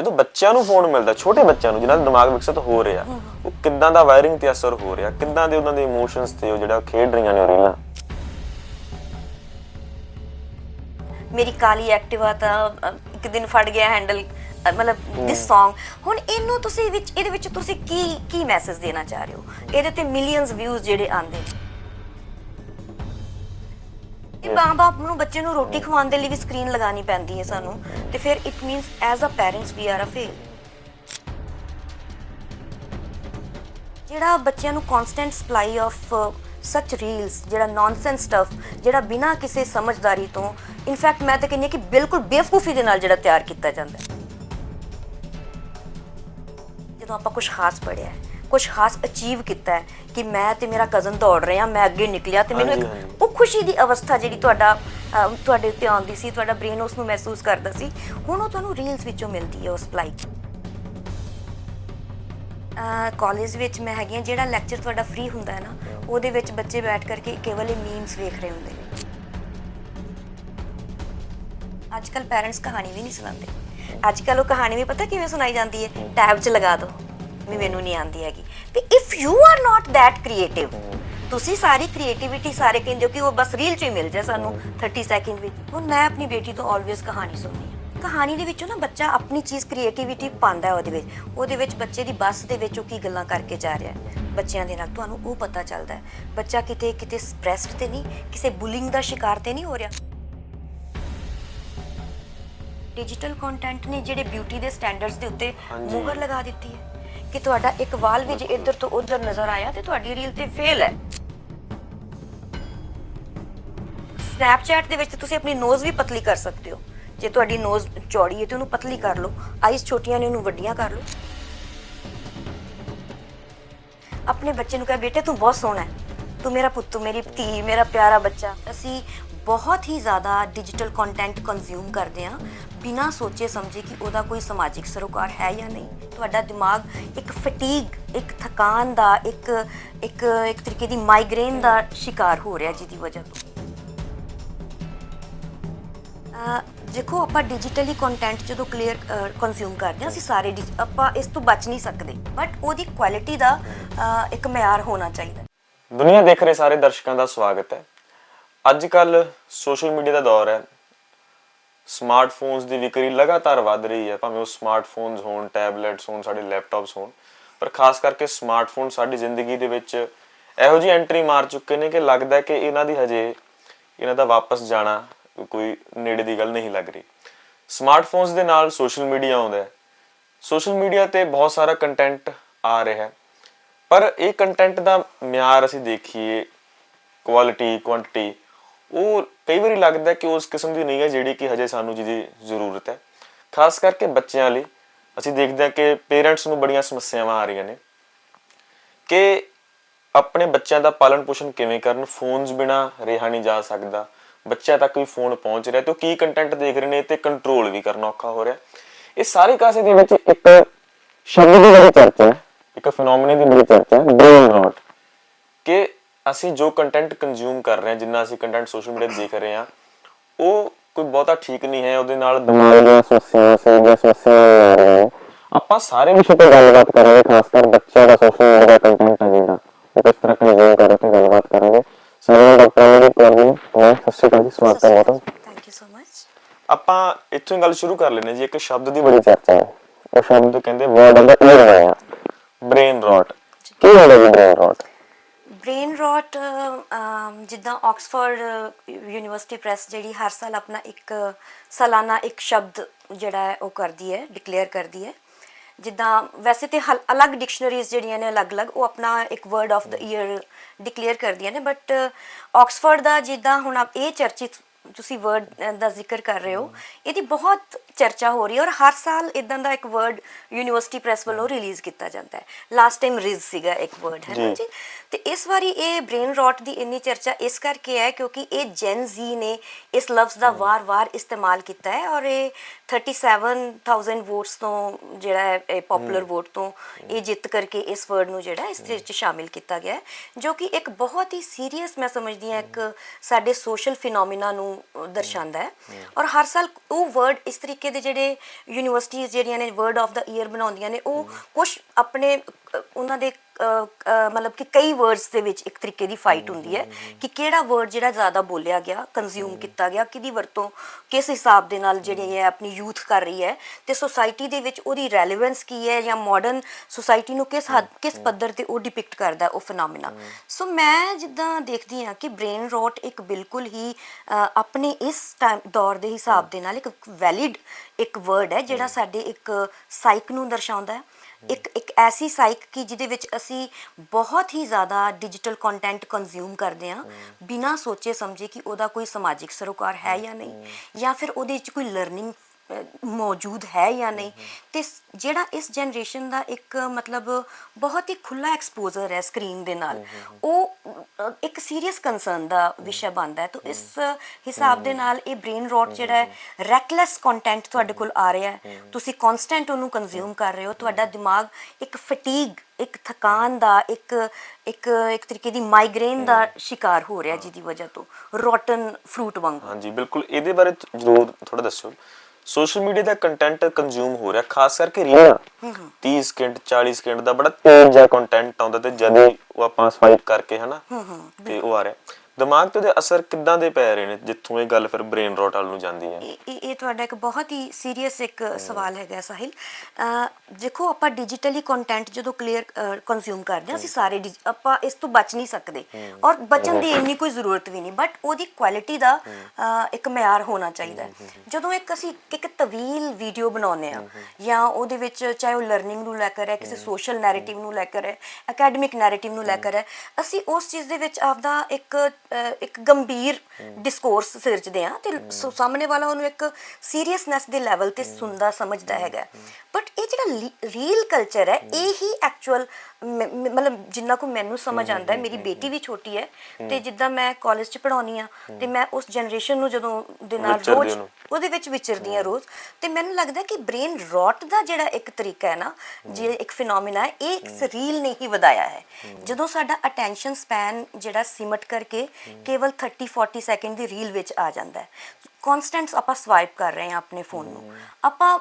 ਜਦੋਂ ਬੱਚਿਆਂ ਨੂੰ ਫੋਨ ਮਿਲਦਾ ਛੋਟੇ ਬੱਚਿਆਂ ਨੂੰ ਜਿਨ੍ਹਾਂ ਦਾ ਦਿਮਾਗ ਵਿਕਸਿਤ ਹੋ ਰਿਹਾ ਉਹ ਕਿੱਦਾਂ ਦਾ ਵਾਇਰਿੰਗ ਤੇ ਅਸਰ ਹੋ ਰਿਹਾ ਕਿੱਦਾਂ ਦੇ ਉਹਨਾਂ ਦੇ ਇਮੋਸ਼ਨਸ ਤੇ ਉਹ ਜਿਹੜਾ ਖੇਡ ਰਹੀਆਂ ਨੇ ਉਹ ਰੀਲਾਂ ਮੇਰੀ ਕਾਲੀ ਐਕਟਿਵਾ ਤਾਂ ਇੱਕ ਦਿਨ ਫੜ ਗਿਆ ਹੈਂਡਲ ਮਤਲਬ ਦਿਸ Song ਹੁਣ ਇਹਨੂੰ ਤੁਸੀਂ ਵਿੱਚ ਇਹਦੇ ਵਿੱਚ ਤੁਸੀਂ ਕੀ ਕੀ ਮੈਸੇਜ ਦੇਣਾ ਚਾਹ ਰਹੇ ਹੋ? ਇਹਦੇ ਤੇ ਮਿਲੀਅਨਸ ਵਿਊਜ਼ ਜਿਹੜੇ ਆਉਂਦੇ ਨੇ। ਇਹ ਮਾਂ-ਬਾਪ ਨੂੰ, ਬੱਚੇ ਨੂੰ ਰੋਟੀ ਖਵਾਉਣ ਦੇ ਲਈ ਵੀ ਸਕਰੀਨ ਲਗਾਣੀ ਪੈਂਦੀ ਹੈ ਸਾਨੂੰ। ਤੇ ਫਿਰ it means as a parents we are a fail ਜਿਹੜਾ ਬੱਚਿਆਂ ਨੂੰ constant supply of such reels ਜਿਹੜਾ ਨੌਨਸੈਂਸ ਸਟਫ ਜਿਹੜਾ ਬਿਨਾਂ ਕਿਸੇ ਸਮਝਦਾਰੀ ਤੋਂ ਇਨਫੈਕਟ ਮੈਂ ਤਾਂ ਕਹਿੰਦੀ ਹਾਂ ਕਿ ਬਿਲਕੁਲ ਬੇਵਕੂਫੀ ਦੇ ਨਾਲ ਜਿਹੜਾ ਤਿਆਰ ਕੀਤਾ ਜਾਂਦਾ ਜਦੋਂ ਆਪਾਂ ਕੁਝ ਖਾਸ ਪੜਿਆ ਹੈ ਕੁਝ ਖਾਸ ਅਚੀਵ ਕੀਤਾ ਹੈ ਕਿ ਮੈਂ ਤੇ ਮੇਰਾ ਕਜ਼ਨ ਦੌੜ ਰਹੇ ਹਾਂ ਮੈਂ ਅੱਗੇ ਨਿਕਲਿਆ ਤੇ ਮੈਨੂੰ ਹਾਂਜੀ, ਇੱਕ ਹਾਂਜੀ। ਉਹ ਖੁਸ਼ੀ ਦੀ ਅਵਸਥਾ ਜਿਹੜੀ ਤੁਹਾਡਾ ਅਮ, ਤੁਹਾਡੇ ਉੱਤੇ ਆਉਂਦੀ ਸੀ ਤੁਹਾਡਾ ਬ੍ਰੇਨ ਉਸ ਨੂੰ ਮਹਿਸੂਸ ਕਰਦਾ ਸੀ ਹੁਣ ਉਹ ਤੁਹਾਨੂੰ ਰੀਲਸ ਵਿੱਚੋਂ ਮਿਲਦੀ ਹੈ ਉਹ ਸਪਲਾਈ ਕਾਲਜ ਵਿੱਚ ਮੈਂ ਹੈਗੀ ਹਾਂ ਜਿਹੜਾ ਲੈਕਚਰ ਤੁਹਾਡਾ ਫ੍ਰੀ ਹੁੰਦਾ ਹੈ ਨਾ ਉਹਦੇ ਵਿੱਚ ਬੱਚੇ ਬੈਠ ਕਰਕੇ ਕੇਵਲ ਇਹ ਮੀਮਸ ਵੇਖ ਰਹੇ ਹੁੰਦੇ ਨੇ। ਅੱਜ ਕੱਲ ਪੈਰੈਂਟਸ ਕਹਾਣੀ ਵੀ ਨਹੀਂ ਸੁਣਾਉਂਦੇ। ਅੱਜ ਕੱਲ ਉਹ ਕਹਾਣੀ ਵੀ ਪਤਾ ਕਿਵੇਂ ਸੁਣਾਈ ਜਾਂਦੀ ਹੈ? ਟੈਬ 'ਚ ਲਗਾ ਦਿਓ। ਵੀ ਮੈਨੂੰ ਨਹੀਂ ਆਉਂਦੀ ਹੈਗੀ। ਤੇ if you are not that creative ਤੁਸੀਂ ਸਾਰੀ ਕ੍ਰੀਏਟੀਵਿਟੀ ਸਾਰੇ ਕਹਿੰਦੇ ਹੋ ਕਿ ਉਹ ਬਸ ਰੀਲ 'ਚ ਹੀ ਮਿਲ ਜਾਏ ਸਾਨੂੰ 30 ਸੈਕਿੰਡ ਵਿੱਚ। ਹੁਣ ਮੈਂ ਆਪਣੀ ਬੇਟੀ ਤੋਂ ਆਲਵੇਜ਼ ਕਹਾਣੀ ਸੁਣਨੀ ਹੈ। ਕਹਾਣੀ ਦੇ ਵਿੱਚੋਂ ਨਾ ਬੱਚਾ ਆਪਣੀ ਚੀਜ਼ ਕ੍ਰੀਏਟੀਵਿਟੀ ਪਾਉਂਦਾ ਹੈ ਉਹਦੇ ਵਿੱਚ। ਉਹਦੇ ਵਿੱਚ ਬੱਚੇ ਦੀ ਬੱਸ ਦੇ ਵਿੱਚ ਉਹ ਕੀ ਗੱਲਾਂ ਕਰਕੇ ਜਾ ਰਿਹਾ ਹੈ। ਬੱਚਿਆਂ ਦੇ ਨਾਲ ਤੁਹਾਨੂੰ ਉਹ ਪਤਾ ਚੱਲਦਾ ਹੈ। ਬੱਚਾ ਕਿਤੇ ਕਿਤੇ ਸਟ੍ਰੈਸਡ ਤੇ ਨਹੀਂ ਕਿਸੇ ਬੁਲਿੰਗ ਦਾ ਸ਼ਿਕਾਰ ਤੇ ਨਹੀਂ ਹੋ ਰਿਹਾ। ਡਿਜੀਟਲ ਕੰਟੈਂਟ ਨੇ ਜਿਹੜੇ ਬਿਊਟੀ ਦੇ ਸਟੈਂਡਰਡਸ ਦੇ ਉੱਤੇ। ਮੁਹਰ ਲਗਾ ਦਿੱਤੀ ਹੈ। ਕਿ ਤੁਹਾਡਾ ਇੱਕ ਵਾਲ ਵੀ ਜੇ ਇੱਧਰ ਤੋਂ ਉੱਧਰ ਨਜ਼ਰ ਆਇਆ ਤੇ ਤੁਹਾਡੀ ਰੀਲ ਤੇ ਫੇਲ ਹੈ। ਸਨੈਪਚੈਟ ਦੇ ਵਿੱਚ ਤੁਸੀਂ ਆਪਣੀ ਨੋਜ਼ ਵੀ ਪਤਲੀ ਕਰ ਸਕਦੇ ਹੋ। ਜੇ ਤੁਹਾਡੀ ਨੋਜ਼ ਚੌੜੀ ਹੈ ਤੇ ਉਹਨੂੰ ਪਤਲੀ ਕਰ ਲਓ। ਆਈਜ਼ ਛੋਟੀਆਂ ਨੇ, ਉਹਨੂੰ ਵੱਡੀਆਂ ਕਰ ਲਓ। ਆਪਣੇ ਬੱਚੇ ਨੂੰ ਕਹੇ, ਬੇਟੇ, ਤੂੰ ਬਹੁਤ ਸੋਹਣਾ ਹੈ। ਤੂੰ ਮੇਰਾ ਪੁੱਤ, ਤੂੰ ਮੇਰੀ ਧੀ, ਮੇਰਾ ਪਿਆਰਾ ਬੱਚਾ। ਅਸੀਂ ਬਹੁਤ ਹੀ ਜ਼ਿਆਦਾ ਡਿਜੀਟਲ ਕੰਟੈਂਟ ਕੰਜ਼ਿਊਮ ਕਰਦੇ ਹਾਂ। ਬਿਨਾਂ ਸੋਚੇ ਸਮਝੇ ਕਿ ਉਹਦਾ ਕੋਈ ਸਮਾਜਿਕ ਸਰੋਕਾਰ ਹੈ ਜਾਂ ਨਹੀਂ। ਤੁਹਾਡਾ ਦਿਮਾਗ ਇੱਕ ਫਟੀਗ ਇੱਕ ਥਕਾਨ ਦਾ, ਇੱਕ ਇੱਕ ਇੱਕ ਤਰੀਕੇ ਦੀ ਮਾਈਗ੍ਰੇਨ ਦਾ ਸ਼ਿਕਾਰ ਹੋ ਰਿਹਾ ਜਿਹਦੀ ਵਜ੍ਹਾ ਤੋਂ। ਦੇਖੋ, ਆਪਾਂ ਡਿਜੀਟਲੀ ਕੰਟੈਂਟ ਜਦੋਂ ਕਲੀਅਰ ਕੰਜ਼ਿਊਮ ਕਰਦੇ ਹਾਂ, ਅਸੀਂ ਸਾਰੇ ਡਿਜ- ਆਪਾਂ ਇਸ ਤੋਂ ਬਚ ਨਹੀਂ ਸਕਦੇ। ਬਟ ਉਹਦੀ ਕੁਆਲਿਟੀ ਦਾ ਇੱਕ ਮਿਆਰ ਹੋਣਾ ਚਾਹੀਦਾ। ਦੁਨੀਆ ਦੇਖ ਰਹੇ ਸਾਰੇ ਦਰਸ਼ਕਾਂ ਦਾ ਸਵਾਗਤ ਹੈ। ਅੱਜ ਕੱਲ ਸੋਸ਼ਲ ਮੀਡੀਆ ਦਾ ਦੌਰ ਹੈ। ਸਮਾਰਟਫੋਨਸ ਦੀ ਵਿਕਰੀ ਲਗਾਤਾਰ ਵੱਧ ਰਹੀ ਹੈ, ਭਾਵੇਂ ਉਹ ਸਮਾਰਟਫੋਨਸ ਹੋਣ ਟੈਬਲੇਟਸ ਹੋਣ, ਸਾਡੇ ਲੈਪਟਾਪਸ ਹੋਣ, ਪਰ ਖਾਸ ਕਰਕੇ ਸਮਾਰਟਫੋਨ ਸਾਡੀ ਜ਼ਿੰਦਗੀ ਦੇ ਵਿੱਚ ਇਹੋ ਜਿਹੀ ਐਂਟਰੀ ਮਾਰ ਚੁੱਕੇ ਨੇ ਕਿ ਲੱਗਦਾ ਕਿ ਇਹਨਾਂ ਦੀ ਹਜੇ ਇਹਨਾਂ ਦਾ ਵਾਪਸ ਜਾਣਾ ਕੋਈ ਨੇੜੇ ਦੀ ਗੱਲ ਨਹੀਂ ਲੱਗ ਰਹੀ। ਸਮਾਰਟਫੋਨਸ ਦੇ ਨਾਲ ਸੋਸ਼ਲ ਮੀਡੀਆ ਆਉਂਦਾ ਹੈ। ਸੋਸ਼ਲ ਮੀਡੀਆ ਤੇ ਬਹੁਤ ਸਾਰਾ ਕੰਟੈਂਟ ਆ ਰਿਹਾ ਹੈ। ਪਰ ਇਹ ਕੰਟੈਂਟ ਦਾ ਮਿਆਰ ਅਸੀਂ ਦੇਖੀਏ ਕੁਆਲਿਟੀ ਕੁਆਂਟੀਟੀ ਉਹ ਕਈ ਵਾਰੀ ਲੱਗਦਾ ਕਿ ਉਸ ਕਿਸਮ ਦੀ ਨਹੀਂ ਹੈ ਜਿਹੜੀ ਕਿ ਹਜੇ ਸਾਨੂੰ ਜਿਹਦੀ ਜ਼ਰੂਰਤ ਹੈ। ਖਾਸ ਕਰਕੇ ਬੱਚਿਆਂ ਲਈ ਅਸੀਂ ਦੇਖਦੇ ਹਾਂ ਕਿ ਪੇਰੈਂਟਸ ਨੂੰ ਬੜੀਆਂ ਸਮੱਸਿਆਵਾਂ ਆ ਰਹੀਆਂ ਨੇ ਕਿ ਆਪਣੇ ਬੱਚਿਆਂ ਦਾ ਪਾਲਣ ਪੋਸ਼ਣ ਕਿਵੇਂ ਕਰਨ, ਫੋਨਸ ਬਿਨਾ ਰਿਹਾ ਨਹੀਂ ਜਾ ਸਕਦਾ, ਬੱਚਿਆਂ ਤੱਕ ਵੀ ਫੋਨ ਪਹੁੰਚ ਰਿਹਾ ਤੇ ਉਹ ਕੀ ਕੰਟੈਂਟ ਦੇਖ ਰਹੇ ਨੇ ਤੇ ਕੰਟਰੋਲ ਵੀ ਕਰਨਾ ਔਖਾ ਹੋ ਰਿਹਾ। ਇਹ ਸਾਰੇ ਕਾਸੇ ਦੇ ਵਿੱਚ ਇੱਕ ਸ਼ਬਦ ਦੀ ਬੜੀ ਚਰਚਾ ਹੈ। ਇੱਕ ਫੀਨੋਮੀਨਾ ਦੀ ਬੜੀ ਚਰਚਾ ਹੈ ਬ੍ਰੇਨ ਰੋਟ ਕਿ ਅਸੀਂ ਜੋ ਕੰਟੈਂਟ ਕੰਜ਼ਿਊਮ ਕਰ ਰਹੇ ਹਾਂ ਜਿੰਨਾ ਅਸੀਂ ਕੰਟੈਂਟ ਸੋਸ਼ਲ ਮੀਡੀਆ ਦੇਖ ਰਹੇ ਹਾਂ ਉਹ ਕੋਈ ਬਹੁਤਾ ਠੀਕ ਨਹੀਂ ਹੈ ਉਹਦੇ ਨਾਲ ਦਿਮਾਗ ਦੀਆਂ ਸਮੱਸਿਆਵਾਂ ਸਰੀਰ ਸਮੱਸਿਆਵਾਂ ਆ ਰਹੀਆਂ ਆਪਾਂ ਸਾਰੇ ਵਿਸ਼ੇ ਤੇ ਗੱਲਬਾਤ ਕਰਾਂਗੇ ਖਾਸ ਕਰ ਬੱਚਿਆਂ ਦਾ ਸੋਸ਼ਲ ਮੀਡੀਆ ਕੰਟੈਂਟ ਹੈ ਜਿਹੜਾ ਉਹ ਕਿਸ ਤਰ੍ਹਾਂ ਕੰਜ਼ਿਊਮ ਕਰ ਰਹੇ ਤੇ ਗੱਲਬਾਤ ਕਰਾਂਗੇ। ਨਾਲ ਡਾਕਟਰ ਅਮਨਦੀਪ ਕੌਰ ਜੀ ਮੈਂ ਸਤਿ ਸ਼੍ਰੀ ਅਕਾਲ ਜੀ ਸਵਾਗਤ ਹੈ ਬਹੁਤ ਥੈਂਕ ਯੂ ਸੋ ਮਚ ਆਪਾਂ ਇੱਥੋਂ ਹੀ ਗੱਲ ਸ਼ੁਰੂ ਕਰ ਲੈਨੇ ਜੀ ਇੱਕ ਸ਼ਬਦ ਦੀ ਬੜੀ ਚਰਚਾ ਹੈ। ਉਹ ਸ਼ਬਦ ਕਹਿੰਦੇ ਵਰਡ ਆਫ ਦਾ ਈਅਰ ਹੋਇਆ। ਬ੍ਰੇਨ ਰੋਟ ਕੀ ਹੁੰਦਾ ਜੀ ਬ੍ਰੇਨ ਰੋਟ ਬ੍ਰੇਨ ਰੋਟ ਜਿੱਦਾਂ ਆਕਸਫੋਰਡ ਯੂਨੀਵਰਸਿਟੀ ਪ੍ਰੈਸ ਜਿਹੜੀ ਹਰ ਸਾਲ ਆਪਣਾ ਇੱਕ, ਸਾਲਾਨਾ ਇੱਕ ਸ਼ਬਦ ਜਿਹੜਾ ਹੈ ਉਹ ਕਰਦੀ ਹੈ ਡਿਕਲੇਅਰ ਕਰਦੀ ਹੈ। ਜਿੱਦਾਂ ਵੈਸੇ ਤੇ ਹਲ- ਅਲੱਗ ਡਿਕਸ਼ਨਰੀਜ਼ ਜਿਹੜੀਆਂ ਨੇ ਅਲੱਗ-ਅਲੱਗ, ਉਹ ਆਪਣਾ ਇੱਕ word of the year declare ਕਰਦੀਆਂ ਨੇ। ਬਟ ਆਕਸਫੋਰਡ uh, ਦਾ ਜਿੱਦਾਂ ਹੁਣ ਆਪ ਇਹ ਚਰਚਿਤ ਤੁਸੀਂ ਵਰਡ ਦਾ ਜ਼ਿਕਰ ਕਰ ਰਹੇ ਹੋ, ਇਹਦੀ ਬਹੁਤ ਚਰਚਾ ਹੋ ਰਹੀ ਹੈ ਔਰ ਹਰ ਸਾਲ ਇਦਾਂ ਦਾ ਇੱਕ ਵਰਡ ਯੂਨੀਵਰਸਿਟੀ ਪ੍ਰੈਸ ਵੱਲੋਂ ਰਿਲੀਜ਼ ਕੀਤਾ ਜਾਂਦਾ ਹੈ। ਲਾਸਟ ਟਾਈਮ ਰਿਜ਼ ਸੀਗਾ ਇੱਕ ਵਰਡ ਹੈ ਨਾ ਜੀ। ਤੇ ਇਸ ਵਾਰੀ ਇਹ ਬ੍ਰੇਨ ਰੋਟ ਦੀ ਇੰਨੀ ਚਰਚਾ ਇਸ ਕਰਕੇ ਹੈ ਕਿਉਂਕਿ ਇਹ ਜੈਨ ਜ਼ੀ ਨੇ ਇਸ ਲਫ਼ਜ਼ ਦਾ ਵਾਰ-ਵਾਰ ਇਸਤੇਮਾਲ ਕੀਤਾ ਹੈ ਔਰ ਇਹ 37000 ਵੋਟਸ ਤੋਂ ਜਿਹੜਾ ਹੈ ਇਹ ਪਪੂਲਰ ਵੋਟ ਤੋਂ ਇਹ ਜਿੱਤ ਕਰਕੇ ਇਸ ਵਰਡ ਨੂੰ ਜਿਹੜਾ ਇਸ ਦੇ ਵਿੱਚ ਸ਼ਾਮਿਲ ਕੀਤਾ ਗਿਆ ਹੈ ਜੋ ਕਿ ਇੱਕ ਬਹੁਤ ਹੀ ਸੀਰੀਅਸ ਮੈਂ ਸਮਝਦੀ ਹਾਂ ਇੱਕ ਸਾਡੇ ਸੋਸ਼ਲ ਫਿਨੋਮੀਨਾ ਨੂੰ ਦਰਸਾਉਂਦਾ ਹੈ ਔਰ ਹਰ ਸਾਲ ਉਹ ਵਰਡ ਇਸ ਤਰੀਕੇ ਦੇ ਜਿਹੜੇ ਯੂਨੀਵਰਸਿਟੀਆਂ ਜਿਹੜੀਆਂ ਨੇ ਵਰਡ ਆਫ ਦਾ ਈਅਰ ਬਣਾਉਂਦੀਆਂ ਨੇ ਉਹ ਕੁਝ ਆਪਣੇ ਅ, ਉਹਨਾਂ ਦੇ ਮਤਲਬ ਕਿ ਕਈ ਵਰਡਸ ਦੇ ਵਿੱਚ ਇੱਕ ਤਰੀਕੇ ਦੀ ਫਾਈਟ ਹੁੰਦੀ ਹੈ ਕਿ ਕਿਹੜਾ ਵਰਡ ਜਿਹੜਾ ਜ਼ਿਆਦਾ ਬੋਲਿਆ ਗਿਆ ਕੰਜ਼ਿਊਮ ਕੀਤਾ ਗਿਆ ਕਿਹਦੀ ਵਰਤੋਂ ਕਿਸ ਹਿਸਾਬ ਦੇ ਨਾਲ ਜਿਹੜੀ ਹੈ ਆਪਣੀ ਯੂਥ ਕਰ ਰਹੀ ਹੈ ਤੇ ਸੋਸਾਇਟੀ ਦੇ ਵਿੱਚ ਉਹਦੀ ਰੈਲੇਵੈਂਸ ਕੀ ਹੈ ਜਾਂ ਮਾਡਰਨ ਸੋਸਾਇਟੀ ਨੂੰ ਕਿਸ ਹੱਦ ਕਿਸ ਪੱਧਰ ਤੇ ਉਹ ਡਿਪਿਕਟ ਕਰਦਾ ਉਹ ਫੀਨੋਮੀਨਾ ਸੋ ਮੈਂ ਜਿੱਦਾਂ ਦੇਖਦੀ ਹਾਂ ਕਿ ਬ੍ਰੇਨ ਰੋਟ ਇੱਕ ਬਿਲਕੁਲ ਹੀ ਆਪਣੇ ਇਸ ਟਾਈਮ ਦੌਰ ਦੇ ਹਿਸਾਬ ਦੇ ਨਾਲ ਇੱਕ ਵੈਲਿਡ ਇੱਕ ਵਰਡ ਹੈ ਜਿਹੜਾ ਸਾਡੇ ਇੱਕ ਸਾਈਕ ਨੂੰ ਦਰਸਾਉਂਦਾ ਹੈ। ਇੱਕ ਇੱਕ ਐਸੀ ਸਾਈਕ ਕੀ ਜਿਹਦੇ ਵਿੱਚ ਅਸੀਂ ਬਹੁਤ ਹੀ ਜ਼ਿਆਦਾ ਡਿਜੀਟਲ ਕੰਟੈਂਟ ਕੰਜ਼ਿਊਮ ਕਰਦੇ ਹਾਂ ਬਿਨਾਂ ਸੋਚੇ ਸਮਝੇ ਕਿ ਉਹਦਾ ਕੋਈ ਸਮਾਜਿਕ ਸਰੋਕਾਰ ਹੈ ਜਾਂ ਨਹੀਂ ਜਾਂ ਫਿਰ ਉਹਦੇ ਵਿੱਚ ਕੋਈ ਲਰਨਿੰਗ ਮੌਜੂਦ ਹੈ ਜਾਂ ਨਹੀਂ। ਤੇ ਜਿਹੜਾ ਇਸ ਜਨਰੇਸ਼ਨ ਦਾ ਇੱਕ ਮਤਲਬ ਬਹੁਤ ਹੀ ਖੁੱਲਾ ਐਕਸਪੋਜ਼ਰ ਹੈ ਸਕਰੀਨ ਦੇ ਨਾਲ ਉਹ ਇੱਕ ਸੀਰੀਅਸ ਕੰਸਰਨ ਦਾ ਵਿਸ਼ਾ ਬਣਦਾ ਹੈ। ਤਾਂ ਇਸ ਹਿਸਾਬ ਦੇ ਨਾਲ ਇਹ ਬ੍ਰੇਨ ਰੋਟ ਜਿਹੜਾ ਹੈ ਰੈਕਲੈਸ ਕੰਟੈਂਟ ਤੁਹਾਡੇ ਕੋਲ ਆ ਰਿਹਾ ਹੈ। ਤੁਸੀਂ ਕਨਸਟੈਂਟ ਉਹਨੂੰ ਕੰਜ਼ਿਊਮ ਕਰ ਰਹੇ ਹੋ। ਤੁਹਾਡਾ ਦਿਮਾਗ ਇੱਕ ਫਟੀਗ ਇੱਕ ਥਕਾਨ ਦਾ ਇੱਕ ਇੱਕ ਇੱਕ ਤਰੀਕੇ ਦੀ ਮਾਈਗ੍ਰੇਨ ਦਾ ਸ਼ਿਕਾਰ ਹੋ ਰਿਹਾ ਜਿਹਦੀ ਵਜ੍ਹਾ ਤੋਂ ਰੋਟਨ ਫਰੂਟ ਵਾਂਗੂ। ਹਾਂਜੀ ਬਿਲਕੁਲ। ਇਹਦੇ ਬਾਰੇ ਜ਼ਰੂਰ ਥੋੜਾ ਦੱਸੋ ਸੋਸ਼ਲ ਮੀਡੀਆ ਦਾ ਕੰਟੈਂਟ ਕੰਜ਼ਿਊਮ ਹੋ ਰਿਹਾ ਖਾਸ ਕਰਕੇ ਰੀਲ 30 ਸਕਿੰਟ 40 ਸਕਿੰਟ ਦਾ ਬੜਾ ਤੇਜ਼ ਜਿਹਾ ਕੰਟੈਂਟ ਆਉਂਦਾ ਤੇ ਜਦ ਉਹ ਆਪਾਂ ਸਵਾਈਪ ਕਰਕੇ ਹਨਾ ਤੇ ਉਹ ਆ ਰਿਹਾ। ਦਿਮਾਗ ਤੇ ਉਹਦੇ ਅਸਰ ਕਿੱਦਾਂ ਦੇ ਪੈ ਰਹੇ ਨੇ ਜਿੱਥੋਂ ਇਹ ਗੱਲ ਫਿਰ ਬ੍ਰੇਨ ਰੋਟ ਵੱਲ ਨੂੰ ਜਾਂਦੀ ਹੈ? ਇਹ ਤੁਹਾਡਾ ਇੱਕ ਬਹੁਤ ਹੀ ਸੀਰੀਅਸ ਇੱਕ ਸਵਾਲ ਹੈਗਾ ਸਾਹਿਲ। ਦੇਖੋ ਆਪਾਂ ਡਿਜੀਟਲੀ ਕੰਟੈਂਟ ਜਦੋਂ ਕਲੀਅਰ ਕੰਜ਼ਿਊਮ ਕਰਦੇ ਹਾਂ ਅਸੀਂ ਸਾਰੇ ਆਪਾਂ ਇਸ ਤੋਂ ਬਚ ਨਹੀਂ ਸਕਦੇ। ਔਰ ਬਚਣ ਦੀ ਇੰਨੀ ਕੋਈ ਜ਼ਰੂਰਤ ਵੀ ਨਹੀਂ ਬਟ ਉਹਦੀ ਕੁਆਲਿਟੀ ਦਾ ਇੱਕ ਮਿਆਰ ਹੋਣਾ ਚਾਹੀਦਾ ਜਦੋਂ ਇੱਕ ਅਸੀਂ ਇੱਕ ਤਵੀਲ ਵੀਡੀਓ ਬਣਾਉਂਦੇ ਆ ਜਾਂ ਉਹਦੇ ਵਿੱਚ ਚਾਹੇ ਉਹ ਲਰਨਿੰਗ ਨੂੰ ਲੈ ਕੇ ਹੈ। ਕਿਸੇ ਸੋਸ਼ਲ ਨੈਰੇਟਿਵ ਨੂੰ ਲੈ ਕੇ ਹੈ। ਅਕੈਡਮਿਕ ਨੈਰੇਟਿਵ ਨੂੰ ਲੈ ਕੇ ਹੈ ਅਸੀਂ ਉਸ ਚੀਜ਼ ਦੇ ਵਿੱਚ ਆਪਦਾ ਇੱਕ ਇੱਕ ਗੰਭੀਰ ਡਿਸਕੋਰਸ ਸਿਰਜਦੇ ਆ ਤੇ ਸਾਹਮਣੇ ਵਾਲਾ ਉਹਨੂੰ ਇੱਕ ਸੀਰੀਅਸਨੈਸ ਦੇ ਲੈਵਲ ਤੇ ਸੁਣਦਾ ਸਮਝਦਾ ਹੈਗਾ। ਬਟ ਇਹ ਜਿਹੜਾ ਰੀਲ ਕਲਚਰ ਹੈ ਇਹ ਹੀ ਐਕਚੁਅਲ ਮਤਲਬ ਜਿੰਨਾ ਕੋ ਮੈਨੂੰ ਸਮਝ ਆਉਂਦਾ ਹੈ ਮੇਰੀ ਬੇਟੀ ਵੀ ਛੋਟੀ ਹੈ ਤੇ ਜਿੱਦਾਂ ਮੈਂ ਕਾਲਜ ਚ ਪੜਾਉਣੀ ਆ ਤੇ ਮੈਂ ਉਸ ਜਨਰੇਸ਼ਨ ਨੂੰ ਜਦੋਂ ਦੇ ਨਾਲ ਰੋਜ਼। ਉਹਦੇ ਵਿੱਚ ਵਿਚਰਦੀ ਆ ਰੋਜ਼ ਤੇ ਮੈਨੂੰ ਲੱਗਦਾ ਕਿ ਬ੍ਰੇਨ ਰੌਟ ਦਾ ਜਿਹੜਾ ਇੱਕ ਤਰੀਕਾ ਹੈ ਨਾ ਜੇ ਇੱਕ ਫਿਨੋਮੀਨਾ ਹੈ ਇਹ ਇਸ ਰੀਲ ਨੇ ਹੀ ਵਧਾਇਆ ਹੈ। ਜਦੋਂ ਸਾਡਾ ਅਟੈਂਸ਼ਨ ਸਪੈਨ ਜਿਹੜਾ ਸਿਮਟ ਕਰਕੇ ਕੇਵਲ 30 40 ਸੈਕਿੰਡ ਦੀ ਰੀਲ ਵਿੱਚ ਆ ਜਾਂਦਾ ਹੈ ਕਨਸਟੈਂਟਸ ਆਪਾਂ ਸਵਾਈਪ ਕਰ ਰਹੇ ਹਾਂ ਆਪਣੇ ਫੋਨ ਨੂੰ। ਆਪਾਂ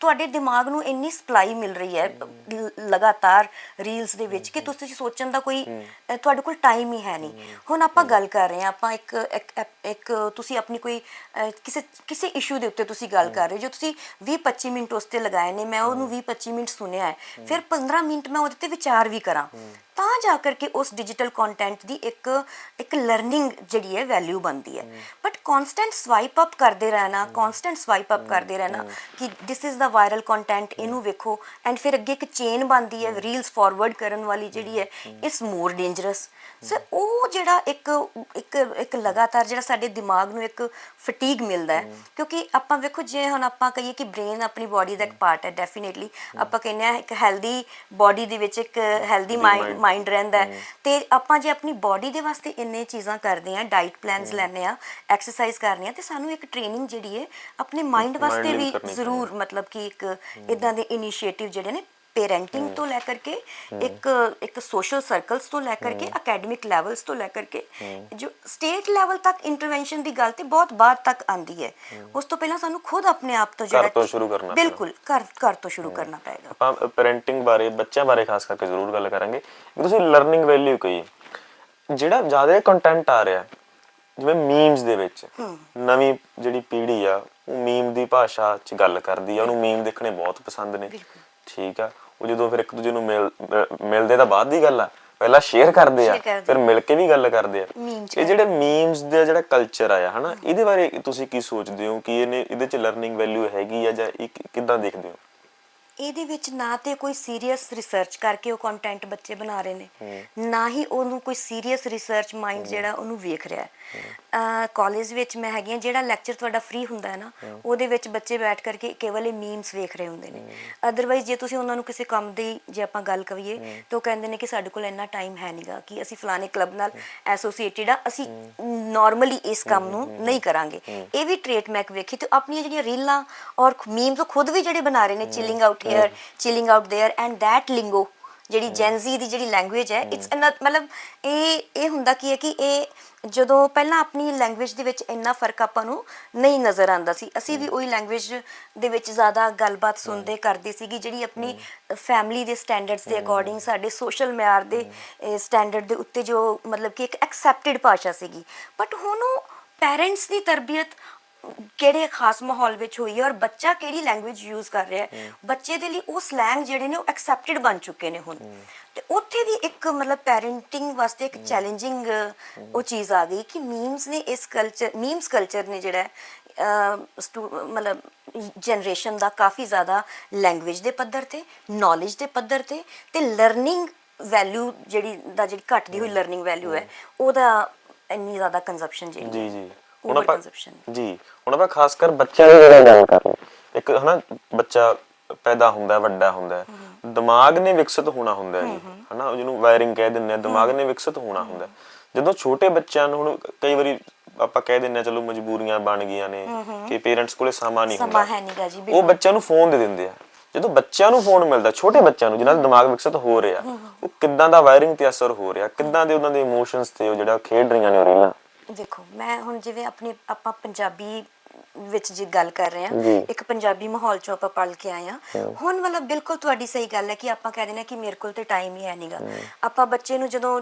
ਤੁਹਾਡੇ ਦਿਮਾਗ ਨੂੰ ਇੰਨੀ ਸਪਲਾਈ ਮਿਲ ਰਹੀ ਹੈ ਲਗਾਤਾਰ ਰੀਲਸ ਦੇ ਵਿੱਚ ਕਿ ਤੁਸੀਂ ਸੋਚਣ ਦਾ ਕੋਈ ਤੁਹਾਡੇ ਕੋਲ ਟਾਈਮ ਹੀ ਹੈ ਨਹੀਂ। ਹੁਣ ਆਪਾਂ ਗੱਲ ਕਰ ਰਹੇ ਹਾਂ ਆਪਾਂ ਇੱਕ ਇੱਕ- ਤੁਸੀਂ ਆਪਣੀ ਕੋਈ ਕਿਸੇ ਕਿਸੇ ਇਸ਼ੂ ਦੇ ਉੱਤੇ ਤੁਸੀਂ ਗੱਲ ਕਰ ਰਹੇ ਜੋ ਤੁਸੀਂ 20 25 ਮਿੰਟ ਉਸ ਤੇ ਲਗਾਏ ਨੇ ਮੈਂ ਉਹਨੂੰ 20 25 ਮਿੰਟ ਸੁਣਿਆ ਹੈ। ਫਿਰ 15 ਮਿੰਟ ਮੈਂ ਉਹਦੇ ਤੇ ਵਿਚਾਰ ਵੀ ਕਰਾਂ। ਤਾਂ ਜਾ ਕਰਕੇ ਉਸ ਡਿਜੀਟਲ ਕੰਟੈਂਟ ਦੀ ਇੱਕ ਇੱਕ ਲਰਨਿੰਗ ਜਿਹੜੀ ਹੈ ਵੈਲਿਊ ਬਣਦੀ ਹੈ। ਬਟ ਕਨਸਟੈਂਟ ਸਵਾਈਪ ਅਪ ਕਰਦੇ ਰਹਿਣਾ ਕਨਸਟੈਂਟ ਸਵਾਈਪ ਅਪ ਕਰਦੇ ਰਹਿਣਾ ਕਿ this is the viral content ਇਹਨੂੰ ਵੇਖੋ ਐਂਡ ਫਿਰ ਅੱਗੇ ਇੱਕ ਚੇਨ ਬਣਦੀ ਹੈ ਰੀਲਸ ਫਾਰਵਰਡ ਕਰਨ ਵਾਲੀ ਜਿਹੜੀ ਹੈ ਇਟਸ ਮੋਰ ਡੇਂਜਰਸ ਸੋ ਉਹ ਜਿਹੜਾ ਇੱਕ ਇੱਕ ਇੱਕ ਲਗਾਤਾਰ ਜਿਹੜਾ ਸਾਡੇ ਦਿਮਾਗ ਨੂੰ ਇੱਕ ਫਟੀਗ ਮਿਲਦਾ ਹੈ। ਕਿਉਂਕਿ ਆਪਾਂ ਵੇਖੋ ਜੇ ਹੁਣ ਆਪਾਂ ਕਹੀਏ ਕਿ ਬ੍ਰੇਨ ਆਪਣੀ ਬਾਡੀ ਦਾ ਇੱਕ ਪਾਰਟ ਹੈ ਡੈਫੀਨਿਟਲੀ ਆਪਾਂ ਕਹਿੰਦੇ ਆ ਇੱਕ ਹੈਲਦੀ ਬਾਡੀ ਦੇ ਵਿੱਚ ਇੱਕ ਹੈਲਦੀ ਮਾਈਂਡ ਮਾਈਂਡ ਰਹਿੰਦਾ ਹੈ। ਤੇ ਆਪਾਂ ਜੇ ਆਪਣੀ ਬਾਡੀ ਦੇ ਵਾਸਤੇ ਇੰਨੇ ਚੀਜ਼ਾਂ ਕਰਦੇ ਆ ਡਾਈਟ ਪਲਾਨਸ ਲੈਣੇ ਆ ਐਕਸਰਸਾਈਜ਼ ਕਰਨੇ ਆ ਤੇ ਸਾਨੂੰ ਇੱਕ ਟ੍ਰੇਨਿੰਗ ਜਿਹੜੀ ਹੈ ਆਪਣੇ ਮਾਈਂਡ ਵਾਸਤੇ ਵੀ ਜ਼ਰੂਰ ਮਤਲਬ ਕਿ ਇੱਕ ਇਦਾਂ ਦੇ ਇਨੀਸ਼ੀਏਟਿਵ ਜਿਹੜੇ ਨੇ ਪੇਰੈਂਟਿੰਗ ਤੋਂ ਲੈ ਕਰਕੇ ਇੱਕ ਇੱਕ ਸੋਸ਼ਲ ਸਰਕਲਸ ਤੋਂ ਲੈ ਕਰਕੇ ਅਕੈਡਮਿਕ ਲੈਵਲਸ ਤੋਂ ਲੈ ਕਰਕੇ ਜੋ ਸਟੇਟ ਲੈਵਲ ਤੱਕ ਇੰਟਰਵੈਂਸ਼ਨ ਦੀ ਗੱਲ ਤੇ ਬਹੁਤ ਬਾਅਦ ਤੱਕ ਆਂਦੀ ਹੈ। ਉਸ ਤੋਂ ਪਹਿਲਾਂ ਸਾਨੂੰ ਖੁਦ ਆਪਣੇ ਆਪ ਤੋਂ ਜਿਹੜਾ ਤੋਂ ਸ਼ੁਰੂ ਕਰਨਾ। ਬਿਲਕੁਲ ਘਰ ਘਰ ਤੋਂ ਸ਼ੁਰੂ ਕਰਨਾ ਪਏਗਾ। ਆਪਾਂ ਪੈਰੈਂਟਿੰਗ ਬਾਰੇ ਬੱਚਿਆਂ ਬਾਰੇ ਖਾਸ ਕਰਕੇ ਜ਼ਰੂਰ ਗੱਲ ਕਰਾਂਗੇ। ਤੁਸੀਂ ਲਰਨਿੰਗ ਵੈਲਿਊ ਕਹੀ। ਜਿਹੜਾ ਜ਼ਿਆਦਾ ਕੰਟੈਂਟ ਆ ਰਿਹਾ ਜਿਵੇਂ ਮੀਮਸ ਦੇ ਵਿੱਚ ਨਵੀਂ ਜਿਹੜੀ ਪੀੜ੍ਹੀ ਆ ਉਹ ਮੀਮ ਦੀ ਭਾਸ਼ਾ 'ਚ ਗੱਲ ਕਰਦੀ ਆ ਉਹਨੂੰ ਮੀਮ ਦੇਖਣੇ ਬਹੁਤ ਪਸੰਦ ਨੇ। ਠੀਕ ਆ। ਉਹ ਜਦੋਂ ਫਿਰ ਇੱਕ ਦੂਜੇ ਨੂੰ ਮਿਲ ਮਿਲ- ਮਿਲਦੇ ਤਾਂ ਬਾਅਦ ਦੀ ਗੱਲ ਆ ਪਹਿਲਾਂ ਸ਼ੇਅਰ ਕਰਦੇ ਆ ਫਿਰ ਮਿਲ ਕੇ ਵੀ ਗੱਲ ਕਰਦੇ ਆ। ਇਹ ਜਿਹੜੇ ਮੀਮਸ ਦਾ ਜਿਹੜਾ ਕਲਚਰ ਆਇਆ ਹਨਾ ਇਹਦੇ ਬਾਰੇ ਤੁਸੀਂ ਕੀ ਸੋਚਦੇ ਹੋ ਕਿ ਇਹਨੇ ਇਹਦੇ 'ਚ ਲਰਨਿੰਗ ਵੈਲਿਊ ਹੈਗੀ ਆ ਜਾਂ ਇਹ ਕਿੱਦਾਂ ਦੇਖਦੇ ਹੋ? ਇਹਦੇ ਵਿੱਚ ਨਾ ਤੇ ਕੋਈ ਸੀਰੀਅਸ ਰਿਸਰਚ ਕਰਕੇ ਉਹ ਕੰਟੈਂਟ ਬੱਚੇ ਬਣਾ ਰਹੇ ਨੇ ਨਾ ਹੀ ਉਹਨੂੰ ਕੋਈ ਸੀਰੀਅਸ ਰਿਸਰਚ ਮਾਈਂਡ ਜਿਹੜਾ ਉਹਨੂੰ ਵੇਖ ਰਿਹਾ। ਹੈ ਕਾਲਜ ਵਿੱਚ ਮੈਂ ਹੈਗੀ ਹਾਂ ਜਿਹੜਾ ਲੈਕਚਰ ਤੁਹਾਡਾ ਫ੍ਰੀ ਹੁੰਦਾ ਹੈ ਨਾ ਉਹਦੇ ਵਿੱਚ ਬੱਚੇ ਬੈਠ ਕਰਕੇ ਕੇਵਲ ਇਹ ਮੀਮਸ ਵੇਖ ਰਹੇ ਹੁੰਦੇ ਨੇ ਅਦਰਵਾਈਜ਼ ਜੇ ਤੁਸੀਂ ਉਹਨਾਂ ਨੂੰ ਕਿਸੇ ਕੰਮ ਦੀ ਜੇ ਆਪਾਂ ਗੱਲ ਕਰੀਏ ਤਾਂ ਉਹ ਕਹਿੰਦੇ ਨੇ ਕਿ ਸਾਡੇ ਕੋਲ ਇੰਨਾ ਟਾਈਮ ਹੈ ਨਹੀਂਗਾ ਕਿ ਅਸੀਂ ਫਲਾਣੇ ਕਲੱਬ ਨਾਲ ਐਸੋਸੀਏਟਿਡ ਆ ਅਸੀਂ ਨਾਰਮਲੀ ਇਸ ਕੰਮ ਨੂੰ ਨਹੀਂ ਕਰਾਂਗੇ ਇਹ ਵੀ ਟ੍ਰੇਟ ਮੈਂ ਵੇਖੀ ਤੇ ਆਪਣੀਆਂ ਜਿਹੜੀਆਂ ਰੀਲਾਂ ਔਰ ਮੀਮਸ ਉਹ ਖੁਦ ਵੀ ਜਿਹੜੇ ਬਣਾ ਰਹੇ ਨੇ chilling out here chilling out there and that lingo ਜਿਹੜੀ ਜੈਨਜ਼ੀ ਦੀ ਜਿਹੜੀ ਲੈਂਗੁਏਜ ਹੈ ਇਟਸ ਮਤਲਬ ਇਹ ਇਹ ਹੁੰਦਾ ਕੀ ਹੈ ਕਿ ਇਹ ਜਦੋਂ ਪਹਿਲਾਂ ਆਪਣੀ ਲੈਂਗੁਏਜ ਦੇ ਵਿੱਚ ਇੰਨਾ ਫ਼ਰਕ ਆਪਾਂ ਨੂੰ ਨਹੀਂ ਨਜ਼ਰ ਆਉਂਦਾ ਸੀ ਅਸੀਂ ਵੀ ਉਹੀ ਲੈਂਗੁਏਜ ਦੇ ਵਿੱਚ ਜ਼ਿਆਦਾ ਗੱਲਬਾਤ ਸੁਣਦੇ ਕਰਦੇ ਸੀਗੀ ਜਿਹੜੀ ਆਪਣੀ ਫੈਮਿਲੀ ਦੇ ਸਟੈਂਡਰਡਸ ਦੇ ਅਕੋਰਡਿੰਗ ਸਾਡੇ ਸੋਸ਼ਲ ਮਿਆਰ ਦੇ ਸਟੈਂਡਰਡ ਦੇ ਉੱਤੇ ਜੋ ਮਤਲਬ ਕਿ ਇੱਕ ਐਕਸੈਪਟਡ ਭਾਸ਼ਾ ਸੀਗੀ। ਬਟ ਹੁਣ ਉਹ ਪੈਰੈਂਟਸ ਦੀ ਤਰਬੀਅਤ ਕਿਹੜੇ ਖਾਸ ਮਾਹੌਲ ਵਿੱਚ ਹੋਈ ਹੈ ਔਰ ਬੱਚਾ ਕਿਹੜੀ ਲੈਂਗੁਏਜ ਯੂਜ਼ ਕਰ ਰਿਹਾ ਹੈ? ਬੱਚੇ ਦੇ ਲਈ ਉਹ ਸਲੈਂਗ ਜਿਹੜੇ ਨੇ ਉਹ ਐਕਸੈਪਟਡ ਬਣ ਚੁੱਕੇ ਨੇ ਹੁਣ। ਤੇ ਉੱਥੇ ਵੀ ਇੱਕ ਮਤਲਬ ਪੈਰੈਂਟਿੰਗ ਵਾਸਤੇ ਇੱਕ ਚੈਲੰਜਿੰਗ ਉਹ ਚੀਜ਼ ਆ ਗਈ ਕਿ ਮੀਮਸ ਨੇ ਇਸ ਕਲਚਰ ਮੀਮਸ ਕਲਚਰ ਨੇ ਜਿਹੜਾ ਮਤਲਬ ਜਨਰੇਸ਼ਨ ਦਾ ਕਾਫੀ ਜ਼ਿਆਦਾ ਲੈਂਗੁਏਜ ਦੇ ਪੱਧਰ ਤੇ ਨੌਲੇਜ ਦੇ ਪੱਧਰ ਤੇ ਤੇ ਲਰਨਿੰਗ ਵੈਲਿਊ ਜਿਹੜੀ ਦਾ ਜਿਹੜੀ ਘਟਦੀ ਹੋਈ ਲਰਨਿੰਗ ਵੈਲਿਊ ਹੈ ਉਹਦਾ ਇੰਨੀ ਜ਼ਿਆਦਾ ਕੰਜ਼ੰਪਸ਼ਨ ਜਿਹੜੀ ਜੀ ਜੀ। over consumption। ਜੀ ਹੁਣ ਆਪਾਂ ਖਾਸ ਕਰ ਬੱਚਿਆਂ ਦੀ ਜਿਹੜਾ ਗੱਲ ਕਰ ਰਹੇ ਇੱਕ ਹਨਾ ਬੱਚਾ ਪੈਦਾ ਹੁੰਦਾ ਵੱਡਾ ਹੁੰਦਾ ਦਿਮਾਗ ਨੇ ਵਿਕਸਿਤ ਹੋਣਾ ਹੁੰਦਾ ਹੈ ਜੀ ਹਨਾ ਜਿਹਨੂੰ ਵਾਇਰਿੰਗ ਕਹਿ ਦਿੰਦੇ ਆ ਦਿਮਾਗ ਨੇ ਵਿਕਸਿਤ ਹੋਣਾ ਹੁੰਦਾ। ਜਦੋਂ ਛੋਟੇ ਬੱਚਿਆਂ ਨੂੰ ਹੁਣ ਕਈ ਵਾਰੀ ਆਪਾਂ ਕਹਿ ਦਿੰਦੇ ਆ ਚਲੋ ਮਜਬੂਰੀਆਂ ਬਣ ਗਈਆਂ ਨੇ ਕਿ ਪੇਰੈਂਟਸ ਕੋਲੇ ਸਮਾਂ ਨਹੀਂ ਹੁੰਦਾ। ਸਮਾਂ ਹੈ ਨੀਗਾ ਜੀ, ਉਹ। ਬੱਚਿਆਂ ਨੂੰ ਫੋਨ ਦੇ ਦਿੰਦੇ ਆ। ਜਦੋਂ ਬੱਚਿਆਂ ਨੂੰ ਫੋਨ ਮਿਲਦਾ ਛੋਟੇ ਬੱਚਿਆਂ ਨੂੰ ਜਿਨ੍ਹਾਂ ਦਾ ਦਿਮਾਗ ਵਿਕਸਿਤ ਹੋ ਰਿਹਾ ਉਹ ਕਿੱਦਾਂ ਦਾ ਵਾਇਰਿੰਗ ਤੇ ਅਸਰ ਹੋ ਰਿਹਾ ਕਿੱਦਾਂ ਦੇ ਉਹਨਾਂ ਦੇ ਇਮੋਸ਼ਨਸ ਤੇ ਉਹ ਜਿਹੜਾ ਖੇਡ ਰਹੀਆਂ ਨੇ ਉਹ ਰੀਲਾਂ। ਦੇਖੋ ਮੈਂ ਹੁਣ ਜਿਵੇਂ ਆਪਣੀ ਆਪਾਂ ਪੰਜਾਬੀ ਵਿੱਚ ਜੇ ਗੱਲ ਕਰ ਰਹੇ। ਹਾਂ ਇੱਕ ਪੰਜਾਬੀ ਮਾਹੌਲ ਚੋਂ ਆਪਾਂ ਪਲ ਕੇ ਆਏ ਹਾਂ। ਹੁਣ ਮਤਲਬ ਬਿਲਕੁਲ ਤੁਹਾਡੀ ਸਹੀ ਗੱਲ ਹੈ ਕਿ ਆਪਾਂ ਕਹਿ ਦਿੰਦੇ ਹਾਂ ਕਿ ਮੇਰੇ ਕੋਲ ਤੇ ਟਾਈਮ ਹੀ ਹੈ ਨਹੀਂਗਾ ਆਪਾਂ ਬੱਚੇ ਨੂੰ ਜਦੋਂ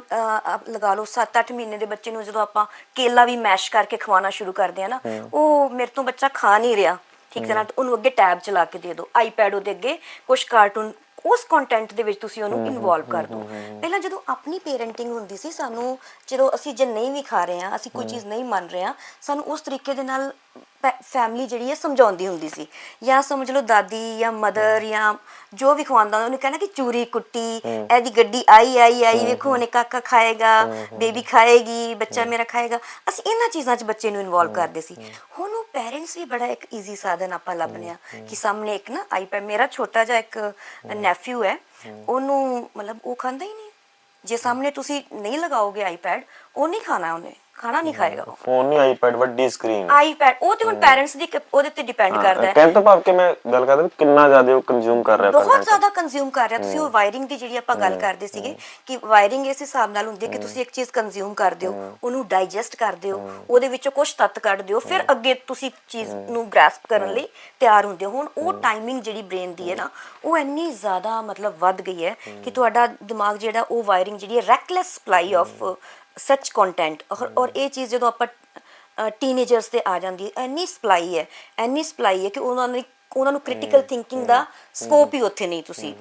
ਲਗਾ ਲਓ 7-8 ਮਹੀਨੇ ਦੇ ਬੱਚੇ ਨੂੰ ਜਦੋਂ ਆਪਾਂ ਕੇਲਾ ਵੀ ਮੈਸ਼ ਕਰਕੇ ਖਵਾਉਣਾ ਸ਼ੁਰੂ ਕਰਦੇ ਆ ਨਾ ਉਹ ਮੇਰੇ ਤੋਂ ਬੱਚਾ ਖਾ ਨਹੀਂ ਰਿਹਾ। ਠੀਕ ਤਰ੍ਹਾਂ ਤੇ ਉਹਨੂੰ ਅੱਗੇ ਟੈਬ ਚਲਾ ਕੇ ਦੇ ਦਿਓ। ਆਈਪੈਡ ਉਹਦੇ ਅੱਗੇ ਕੁਝ ਕਾਰਟੂਨ ਉਸ ਕੰਟੈਂਟ ਦੇ ਵਿੱਚ ਤੁਸੀਂ ਉਹਨੂੰ ਇਨਵੋਲਵ ਕਰ ਦਿਓ ਪਹਿਲਾਂ ਜਦੋਂ ਆਪਣੀ ਪੇਰੈਂਟਿੰਗ ਹੁੰਦੀ ਸੀ ਸਾਨੂੰ ਜਦੋਂ ਅਸੀਂ ਜੇ ਨਹੀਂ ਵੀ ਖਾ ਰਹੇ ਹਾਂ ਅਸੀਂ ਕੋਈ ਚੀਜ਼ ਨਹੀਂ ਮੰਨ ਰਹੇ ਹਾਂ ਸਾਨੂੰ ਉਸ ਤਰੀਕੇ ਦੇ ਨਾਲ ਫੈਮਿਲੀ ਜਿਹੜੀ ਹੈ ਸਮਝਾਉਂਦੀ ਹੁੰਦੀ ਸੀ। ਜਾਂ ਸਮਝ ਲਓ ਦਾਦੀ ਜਾਂ ਮਦਰ ਜਾਂ ਜੋ ਵੀ ਖਵਾਉਂਦਾ ਉਹਨੂੰ ਕਹਿਣਾ ਕਿ ਚੂਰੀ ਕੁੱਟੀ ਇਹਦੀ ਗੱਡੀ ਆਈ ਆਈ ਆਈ ਵੇਖੋ ਉਹਨੇ ਕਾਕਾ ਖਾਏਗਾ ਬੇਬੀ ਖਾਏਗੀ ਬੱਚਾ ਮੇਰਾ ਖਾਏਗਾ। ਅਸੀਂ ਇਹਨਾਂ ਚੀਜ਼ਾਂ 'ਚ ਬੱਚੇ ਨੂੰ ਇਨਵੋਲਵ ਕਰਦੇ ਸੀ। ਹੁਣ ਪੈਰੈਂਟਸ ਵੀ ਬੜਾ ਇੱਕ ਈਜ਼ੀ ਸਾਧਨ ਆਪਾਂ ਲੱਭਨੇ ਆ ਕਿ ਸਾਹਮਣੇ ਇੱਕ ਨਾ ਆਈਪੈਡ ਮੇਰਾ ਛੋਟਾ ਜਿਹਾ ਇੱਕ ਨੈਫਿਊ ਹੈ ਉਹਨੂੰ ਮਤਲਬ ਉਹ ਖਾਂਦਾ ਹੀ ਨਹੀਂ। ਜੇ ਸਾਹਮਣੇ ਤੁਸੀਂ ਨਹੀਂ ਲਗਾਓਗੇ ਆਈਪੈਡ ਉਹ ਨਹੀਂ ਖਾਣਾ ਉਹਨੇ। ਖਾਣਾ ਨਹੀਂ ਖਾਏਗਾ। ਉਹ ਫੋਨ ਨਹੀਂ ਆਈਪੈਡ ਵੱਡੀ ਸਕਰੀਨ ਆਈਪੈਡ ਉਹ ਤੇ ਹੁਣ ਪੈਰੈਂਟਸ ਦੀ ਕ- ਉਹਦੇ ਤੇ ਡਿਪੈਂਡ ਕਰਦਾ ਹੈ। ਕਹਿਣ ਤੋਂ ਭਾਵ ਕਿ ਮੈਂ ਗੱਲ ਕਰਦਾ ਵੀ ਕਿੰਨਾ ਜ਼ਿਆਦਾ ਉਹ ਕੰਜ਼ਿਊਮ ਕਰ ਰਿਹਾ ਬਹੁਤ content। ਜ਼ਿਆਦਾ ਕੰਜ਼ਿਊਮ ਕਰ ਰਿਹਾ। ਤੁਸੀਂ ਉਹ ਵਾਇਰਿੰਗ ਦੀ ਜਿਹੜੀ ਆਪਾਂ ਗੱਲ ਕਰਦੇ ਸੀਗੇ ਕਿ ਵਾਇਰਿੰਗ ਇਸ ਹਿਸਾਬ ਨਾਲ ਹੁੰਦੀ ਹੈ ਕਿ ਤੁਸੀਂ ਇੱਕ ਚੀਜ਼ ਕੰਜ਼ਿਊਮ ਕਰਦੇ ਹੋ ਉਹਨੂੰ ਡਾਈਜੈਸਟ ਕਰਦੇ ਹੋ ਉਹਦੇ ਵਿੱਚੋਂ ਕੁਝ ਤੱਤ ਕੱਢਦੇ ਹੋ ਫਿਰ ਅੱਗੇ ਤੁਸੀਂ ਚੀਜ਼ ਨੂੰ ਗ੍ਰੈਸਪ ਕਰਨ ਲਈ ਤਿਆਰ ਹੁੰਦੇ ਹੋ। ਹੁਣ ਉਹ ਟਾਈਮਿੰਗ ਜਿਹੜੀ ਬ੍ਰੇਨ ਦੀ ਹੈ ਨਾ ਉਹ ਇੰਨੀ ਜ਼ਿਆਦਾ ਮਤਲਬ ਵੱਧ ਗਈ ਹੈ ਕਿ ਤੁਹਾਡਾ ਦਿਮਾਗ ਜਿਹੜਾ ਉਹ ਵਾਇਰਿੰਗ ਜਿਹੜੀ ਹੈ reckless supply of such content ਔਰ ਔਰ ਇਹ ਚੀਜ਼ ਜਦੋਂ ਆਪਾਂ ਟੀਨੇਜਰਸ ਤੇ ਆ ਜਾਂਦੀ ਹੈ ਇੰਨੀ ਸਪਲਾਈ ਹੈ ਇੰਨੀ ਸਪਲਾਈ ਹੈ ਕਿ ਉਹਨਾਂ ਨੇ ਉਹਨਾਂ ਨੂੰ ਕ੍ਰਿਟੀਕਲ ਥਿੰਕਿੰਗ ਦਾ ਸਕੋਪ ਹੀ ਉੱਥੇ ਨਹੀਂ ਤੁਸੀਂ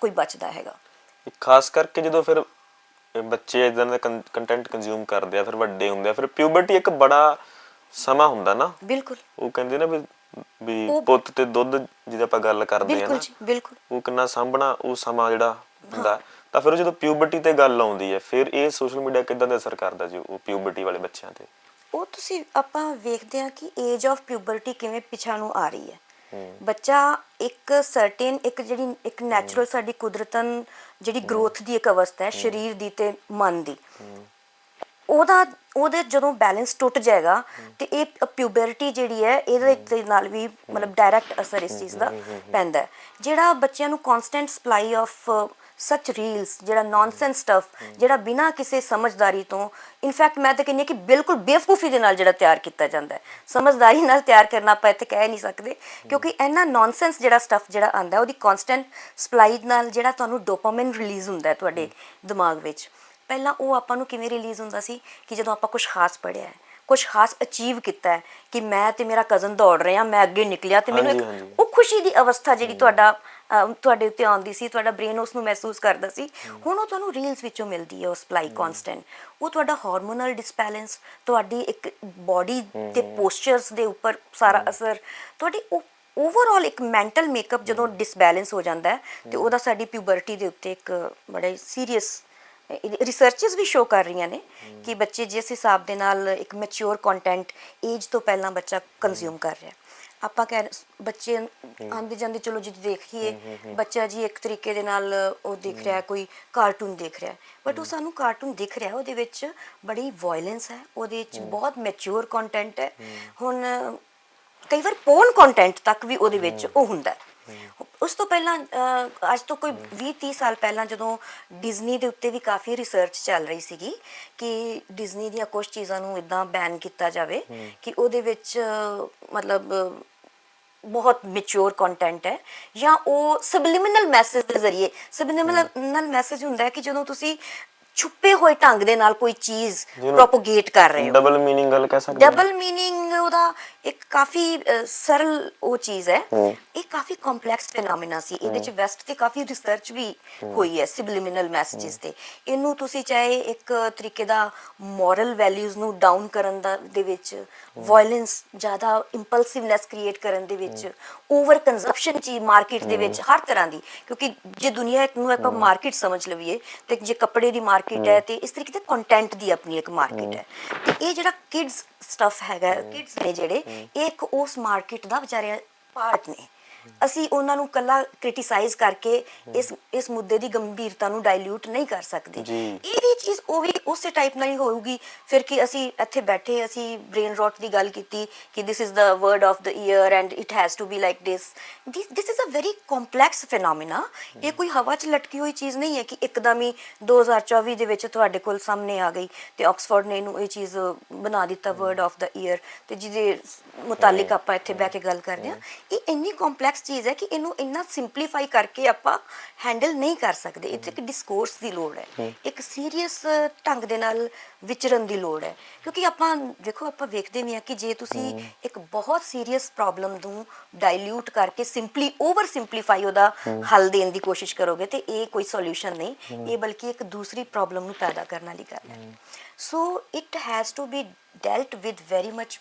ਕੋਈ ਬਚਦਾ ਹੈਗਾ। ਖਾਸ ਕਰਕੇ ਜਦੋਂ ਫਿਰ ਬੱਚੇ ਇਦਾਂ ਦਾ ਕੰਟੈਂਟ ਕੰਜ਼ਿਊਮ ਕਰਦੇ ਆ ਫਿਰ ਵੱਡੇ ਹੁੰਦੇ ਆ ਫਿਰ ਪਿਊਬਰਟੀ ਇੱਕ ਬੜਾ ਸਮਾਂ ਹੁੰਦਾ ਨਾ। ਬਿਲਕੁਲ। ਉਹ ਕਹਿੰਦੇ ਨਾ ਵੀ ਪੁੱਤ ਤੇ ਦੁੱਧ ਜਿਹਦੀ ਆਪਾਂ ਗੱਲ ਕਰਦੇ ਆ ਬਿਲਕੁਲ ਨਾ ਜੀ ਬਿਲਕੁਲ। ਉਹ ਕਿੰਨਾ ਸਾਂਭਣਾ ਉਹ ਸਮਾਂ ਜਿਹੜਾ ਹੁੰਦਾ। ਤਾਂ ਫਿਰ ਉਹ ਜਦੋਂ ਪਿਊਬਰਟੀ ਤੇ ਗੱਲ ਆਉਂਦੀ ਹੈ ਫਿਰ ਇਹ ਸੋਸ਼ਲ ਮੀਡੀਆ ਕਿਦਾਂ ਦਾ ਅਸਰ ਕਰਦਾ ਜੀ ਉਹ ਪਿਊਬਰਟੀ ਵਾਲੇ ਬੱਚਿਆਂ ਤੇ? ਉਹ ਤੁਸੀਂ ਆਪਾਂ ਵੇਖਦੇ ਹਾਂ ਕਿ ਏਜ ਆਫ ਪਿਊਬਰਟੀ ਕਿਵੇਂ ਪਿਛਾ ਨੂੰ ਆ ਰਹੀ ਹੈ। ਬੱਚਾ ਇੱਕ ਸਰਟੇਨ ਇੱਕ ਜਿਹੜੀ ਇੱਕ ਨੈਚੁਰਲ ਸਾਡੀ ਕੁਦਰਤਨ ਜਿਹੜੀ ਗਰੋਥ ਦੀ ਇੱਕ ਅਵਸਥਾ ਹੈ ਸਰੀਰ ਦੀ ਤੇ ਮਨ ਦੀ। ਉਹਦਾ ਉਹਦੇ ਜਦੋਂ ਬੈਲੈਂਸ ਟੁੱਟ ਜਾਏਗਾ ਤੇ ਇਹ ਪਿਊਬਰਟੀ ਜਿਹੜੀ ਹੈ ਇਹਦੇ ਨਾਲ ਵੀ ਮਤਲਬ ਡਾਇਰੈਕਟ ਅਸਰ ਇਸ ਚੀਜ਼ ਦਾ ਪੈਂਦਾ ਜਿਹੜਾ ਬੱਚਿਆਂ ਨੂੰ constant supply of such reels ਜਿਹੜਾ ਨੌਨਸੈਂਸ ਸਟਫ ਜਿਹੜਾ ਬਿਨਾਂ ਕਿਸੇ ਸਮਝਦਾਰੀ ਤੋਂ ਇਨਫੈਕਟ ਮੈਂ ਤਾਂ ਕਹਿੰਦੀ ਹਾਂ ਕਿ ਬਿਲਕੁਲ ਬੇਵਕੂਫੀ ਦੇ ਨਾਲ ਜਿਹੜਾ ਤਿਆਰ ਕੀਤਾ ਜਾਂਦਾ ਹੈ। ਸਮਝਦਾਰੀ ਨਾਲ ਤਿਆਰ ਕਰਨਾ ਆਪਾਂ ਇੱਥੇ ਕਹਿ ਨਹੀਂ ਸਕਦੇ ਕਿਉਂਕਿ ਇਹਨਾਂ ਨੌਨਸੈਂਸ ਜਿਹੜਾ ਸਟਫ ਜਿਹੜਾ ਆਂਦਾ ਉਹਦੀ ਕਨਸਟੈਂਟ ਸਪਲਾਈ ਨਾਲ ਜਿਹੜਾ ਤੁਹਾਨੂੰ ਡੋਪਾਮਾਈਨ ਰਿਲੀਜ਼ ਹੁੰਦਾ ਹੈ ਤੁਹਾਡੇ ਦਿਮਾਗ ਵਿੱਚ। ਪਹਿਲਾਂ ਉਹ ਆਪਾਂ ਨੂੰ ਕਿਵੇਂ ਰਿਲੀਜ਼ ਹੁੰਦਾ ਸੀ ਕਿ ਜਦੋਂ ਆਪਾਂ ਕੁਝ ਖਾਸ ਪੜਿਆ ਹੈ ਕੁਝ ਖਾਸ ਅਚੀਵ ਕੀਤਾ ਹੈ ਕਿ ਮੈਂ ਤੇ ਮੇਰਾ ਕਜ਼ਨ ਦੌੜ ਰਹੇ ਆ ਮੈਂ ਅੱਗੇ ਨਿਕਲਿਆ ਤੇ ਮੈਨੂੰ ਇੱਕ। ਉਹ ਖੁਸ਼ੀ ਦੀ ਅਵਸਥਾ ਜਿਹੜੀ ਤੁਹਾਡਾ ਤੁਹਾਡੇ ਉੱਤੇ ਆਉਂਦੀ ਸੀ ਤੁਹਾਡਾ ਬ੍ਰੇਨ ਉਸ ਨੂੰ ਮਹਿਸੂਸ ਕਰਦਾ ਸੀ। ਹੁਣ ਉਹ ਤੁਹਾਨੂੰ ਰੀਲਸ ਵਿੱਚੋਂ ਮਿਲਦੀ ਹੈ ਉਹ ਸਪਲਾਈ ਕਨਸਟੈਂਟ ਉਹ ਤੁਹਾਡਾ ਹਾਰਮੋਨਲ ਡਿਸਬੈਲੈਂਸ ਤੁਹਾਡੀ ਇੱਕ ਬਾਡੀ ਤੇ ਪੋਸਚਰਸ ਦੇ ਉੱਪਰ ਸਾਰਾ ਅਸਰ ਤੁਹਾਡੀ ਉਹ ਓਵਰਆਲ ਇੱਕ ਮੈਂਟਲ ਮੇਕਅਪ ਜਦੋਂ ਡਿਸਬੈਲੈਂਸ ਹੋ ਜਾਂਦਾ ਹੈ ਤੇ ਉਹਦਾ ਸਾਡੀ ਪਿਊਬਰਟੀ ਦੇ ਉੱਤੇ ਇੱਕ ਬੜਾ ਸੀਰੀਅਸ ਰਿਸਰਚਸ ਵੀ ਸ਼ੋ ਕਰ ਰਹੀਆਂ ਨੇ ਕਿ ਬੱਚੇ ਜਿਸ ਹਿਸਾਬ ਦੇ ਨਾਲ ਇੱਕ ਮੈਚੁਰ ਕੰਟੈਂਟ ਏਜ ਤੋਂ ਪਹਿਲਾਂ ਬੱਚਾ ਕੰਜ਼ਿਊਮ ਕਰ ਰਿਹਾ। ਆਪਾਂ ਕਹਿ ਬੱਚੇ ਆਂਦੇ ਜਾਂਦੇ ਚਲੋ ਜੀ ਦੇਖੀਏ ਬੱਚਾ ਜੀ ਇੱਕ ਤਰੀਕੇ ਦੇ ਨਾਲ ਉਹ ਦੇਖ ਰਿਹਾ ਕੋਈ ਕਾਰਟੂਨ ਦੇਖ ਰਿਹਾ। ਬਟ ਉਹ ਸਾਨੂੰ ਕਾਰਟੂਨ ਦਿਖ ਰਿਹਾ ਉਹਦੇ ਵਿੱਚ ਬੜੀ ਵਾਇਲੈਂਸ ਹੈ ਉਹਦੇ ਵਿੱਚ ਬਹੁਤ ਮੈਚੁਰ ਕੰਟੈਂਟ ਹੈ। ਹੁਣ ਕਈ ਵਾਰ ਪੋਰਨ ਕੰਟੈਂਟ ਤੱਕ ਵੀ ਉਹਦੇ ਵਿੱਚ ਉਹ ਹੁੰਦਾ। ਉਸ ਤੋਂ ਪਹਿਲਾਂ ਅੱਜ ਤੋਂ ਕੋਈ 20 30 ਸਾਲ ਪਹਿਲਾਂ ਜਦੋਂ ਡਿਜ਼ਨੀ ਦੇ ਉੱਤੇ ਵੀ ਕਾਫੀ ਰਿਸਰਚ ਚੱਲ ਰਹੀ ਸੀਗੀ ਕਿ ਡਿਜ਼ਨੀ ਦੀਆਂ ਕੁਝ ਚੀਜ਼ਾਂ ਨੂੰ ਇਦਾਂ ਬੈਨ ਕੀਤਾ ਜਾਵੇ ਕਿ ਉਹਦੇ ਵਿੱਚ ਮਤਲਬ ਬਹੁਤ ਮੈਚੁਰ ਕੰਟੈਂਟ ਹੈ ਜਾਂ ਉਹ ਸਬਲਿਮਿਨਲ ਮੈਸੇਜ ਦੇ ਜ਼ਰੀਏ ਸਬਲਿਮਿਨਲ ਮੈਸੇਜ ਹੁੰਦਾ ਹੈ ਕਿ ਜਦੋਂ ਤੁਸੀਂ ਛੁਪੇ ਹੋਏ ਢੰਗ ਦੇ ਨਾਲ ਕੋਈ ਚੀਜ਼ ਪ੍ਰੋਪਗੇਟ ਕਰ ਰਹੇ ਹੋ ਡਬਲ ਮੀਨਿੰਗ ਗੱਲ ਕਹਿ ਸਕਦੇ ਹਾਂ ਡਬਲ ਮੀਨਿੰਗ ਉਹਦਾ ਇੱਕ ਕਾਫੀ ਸਰਲ ਉਹ ਚੀਜ਼ ਹੈ। ਇਹ ਕਾਫੀ ਕੰਪਲੈਕਸ ਫੈਨੋਮੀਨਾ ਸੀ। ਇਹਦੇ ਚ ਵੈਸਟ ਤੇ ਕਾਫੀ ਰਿਸਰਚ ਵੀ ਹੋਈ ਹੈ ਸਿਬਲਿਮਿਨਲ ਮੈਸੇजेस ਤੇ। ਇਹਨੂੰ ਤੁਸੀਂ ਚਾਹੇ ਇੱਕ ਤਰੀਕੇ ਦਾ ਮੋਰਲ ਵੈਲਿਊਜ਼ ਨੂੰ ਡਾਊਨ ਕਰਨ ਦਾ ਦੇ ਵਿੱਚ ਵਾਇਲੈਂਸ ਜ਼ਿਆਦਾ ਇੰਪਲਸਿਵਨੈਸ ਕ੍ਰੀਏਟ ਕਰਨ ਦੇ ਵਿੱਚ ਓਵਰ ਕੰਜ਼ੰਪਸ਼ਨ ਚ ਮਾਰਕੀਟ ਦੇ ਵਿੱਚ ਹਰ ਤਰ੍ਹਾਂ ਦੀ। ਕਿਉਂਕਿ ਜੇ ਦੁਨੀਆ ਨੂੰ ਆਪਾਂ ਮਾਰਕੀਟ ਸਮਝ ਲਈਏ ਤੇ ਜੇ ਕੱਪੜੇ ਦੀ ਮਾਰਕੀਟ ਹੈ ਤੇ ਇਸ ਤਰੀਕੇ ਦੇ ਕੰਟੈਂਟ ਦੀ ਆਪਣੀ ਇੱਕ ਮਾਰਕੀਟ ਹੈ। ਤੇ ਇਹ ਜਿਹੜਾ ਕਿਡਸ ਸਟਫ ਹੈਗਾ ਕਿਡਸ ਨੇ ਜਿਹੜੇ ਇੱਕ ਉਸ ਮਾਰਕੀਟ ਦਾ ਵਿਚਾਰਿਆ ਪਾਰਟ ਨੇ। ਅਸੀਂ ਉਹਨਾਂ ਨੂੰ ਕੱਲਾ ਕ੍ਰਿਟਿਸਾਈਜ਼ ਕਰਕੇ ਇਸ ਇਸ ਮੁੱਦੇ ਦੀ ਗੰਭੀਰਤਾ ਨੂੰ ਡਾਇਲੂਟ ਨਹੀਂ ਕਰ ਸਕਦੇ। ਇਹ ਵੀ ਚੀਜ਼ ਉਹ ਵੀ ਉਸੇ ਟਾਈਪ ਨਾਲ ਹੀ ਹੋਊਗੀ। ਫਿਰ ਕਿ ਅਸੀਂ ਇੱਥੇ ਬੈਠੇ ਅਸੀਂ ਬ੍ਰੇਨ ਰੋਟ ਦੀ ਗੱਲ ਕੀਤੀ ਕਿ is the word of the year and it has to be like this this this is a very complex phenomena ਇਹ ਕੋਈ ਹਵਾ 'ਚ ਲਟਕੀ ਹੋਈ ਚੀਜ਼ ਨਹੀਂ ਹੈ ਕਿ ਇੱਕਦਮ ਹੀ 2024 ਦੇ ਵਿੱਚ ਤੁਹਾਡੇ ਕੋਲ ਸਾਹਮਣੇ ਆ ਗਈ ਤੇ ਆਕਸਫੋਰਡ ਨੇ ਇਹਨੂੰ ਇਹ ਚੀਜ਼ ਬਣਾ ਦਿੱਤਾ ਵਰਡ ਆਫ ਦਾ ਈਅਰ ਤੇ ਜਿਹਦੇ ਮੁਤਾਲਿਕ ਆਪਾਂ ਇੱਥੇ ਬਹਿ ਕੇ ਗੱਲ ਕਰਦੇ ਹਾਂ। ਇਹ ਇੰਨੀ ਕੰਪਲੈਕਸ ਚੀਜ਼ ਹੈ ਕਿ ਇਹਨੂੰ ਇੰਨਾ ਸਿੰਪਲੀਫਾਈ ਕਰਕੇ ਆਪਾਂ ਹੈਂਡਲ ਨਹੀਂ ਕਰ ਸਕਦੇ। ਇਹ ਇੱਕ ਡਿਸਕੋਰਸ ਦੀ ਲੋੜ ਹੈ। ਇੱਕ ਸੀਰੀਅਸ ਢੰਗ ਦੇ ਨਾਲ ਵਿਚਰਨ ਦੀ ਲੋੜ ਹੈ। ਕਿਉਂਕਿ ਆਪਾਂ ਦੇਖੋ ਆਪਾਂ ਵੇਖਦੇ ਵੀ ਹਾਂ ਕਿ ਜੇ ਤੁਸੀਂ ਇੱਕ ਬਹੁਤ ਸੀਰੀਅਸ ਪ੍ਰੋਬਲਮ ਨੂੰ ਡਾਇਲੂਟ ਕਰਕੇ ਸਿੰਪਲੀ ਓਵਰ ਸਿੰਪਲੀਫਾਈ ਉਹਦਾ ਹੱਲ ਦੇਣ ਦੀ ਕੋਸ਼ਿਸ਼ ਕਰੋਗੇ ਤੇ ਇਹ ਕੋਈ ਸੋਲੂਸ਼ਨ ਨਹੀਂ। ਇਹ ਬਲਕਿ ਇੱਕ ਦੂਸਰੀ ਪ੍ਰੋਬਲਮ ਨੂੰ ਪੈਦਾ ਕਰਨ ਵਾਲੀ ਗੱਲ ਹੈ। So it has to be dealt with very much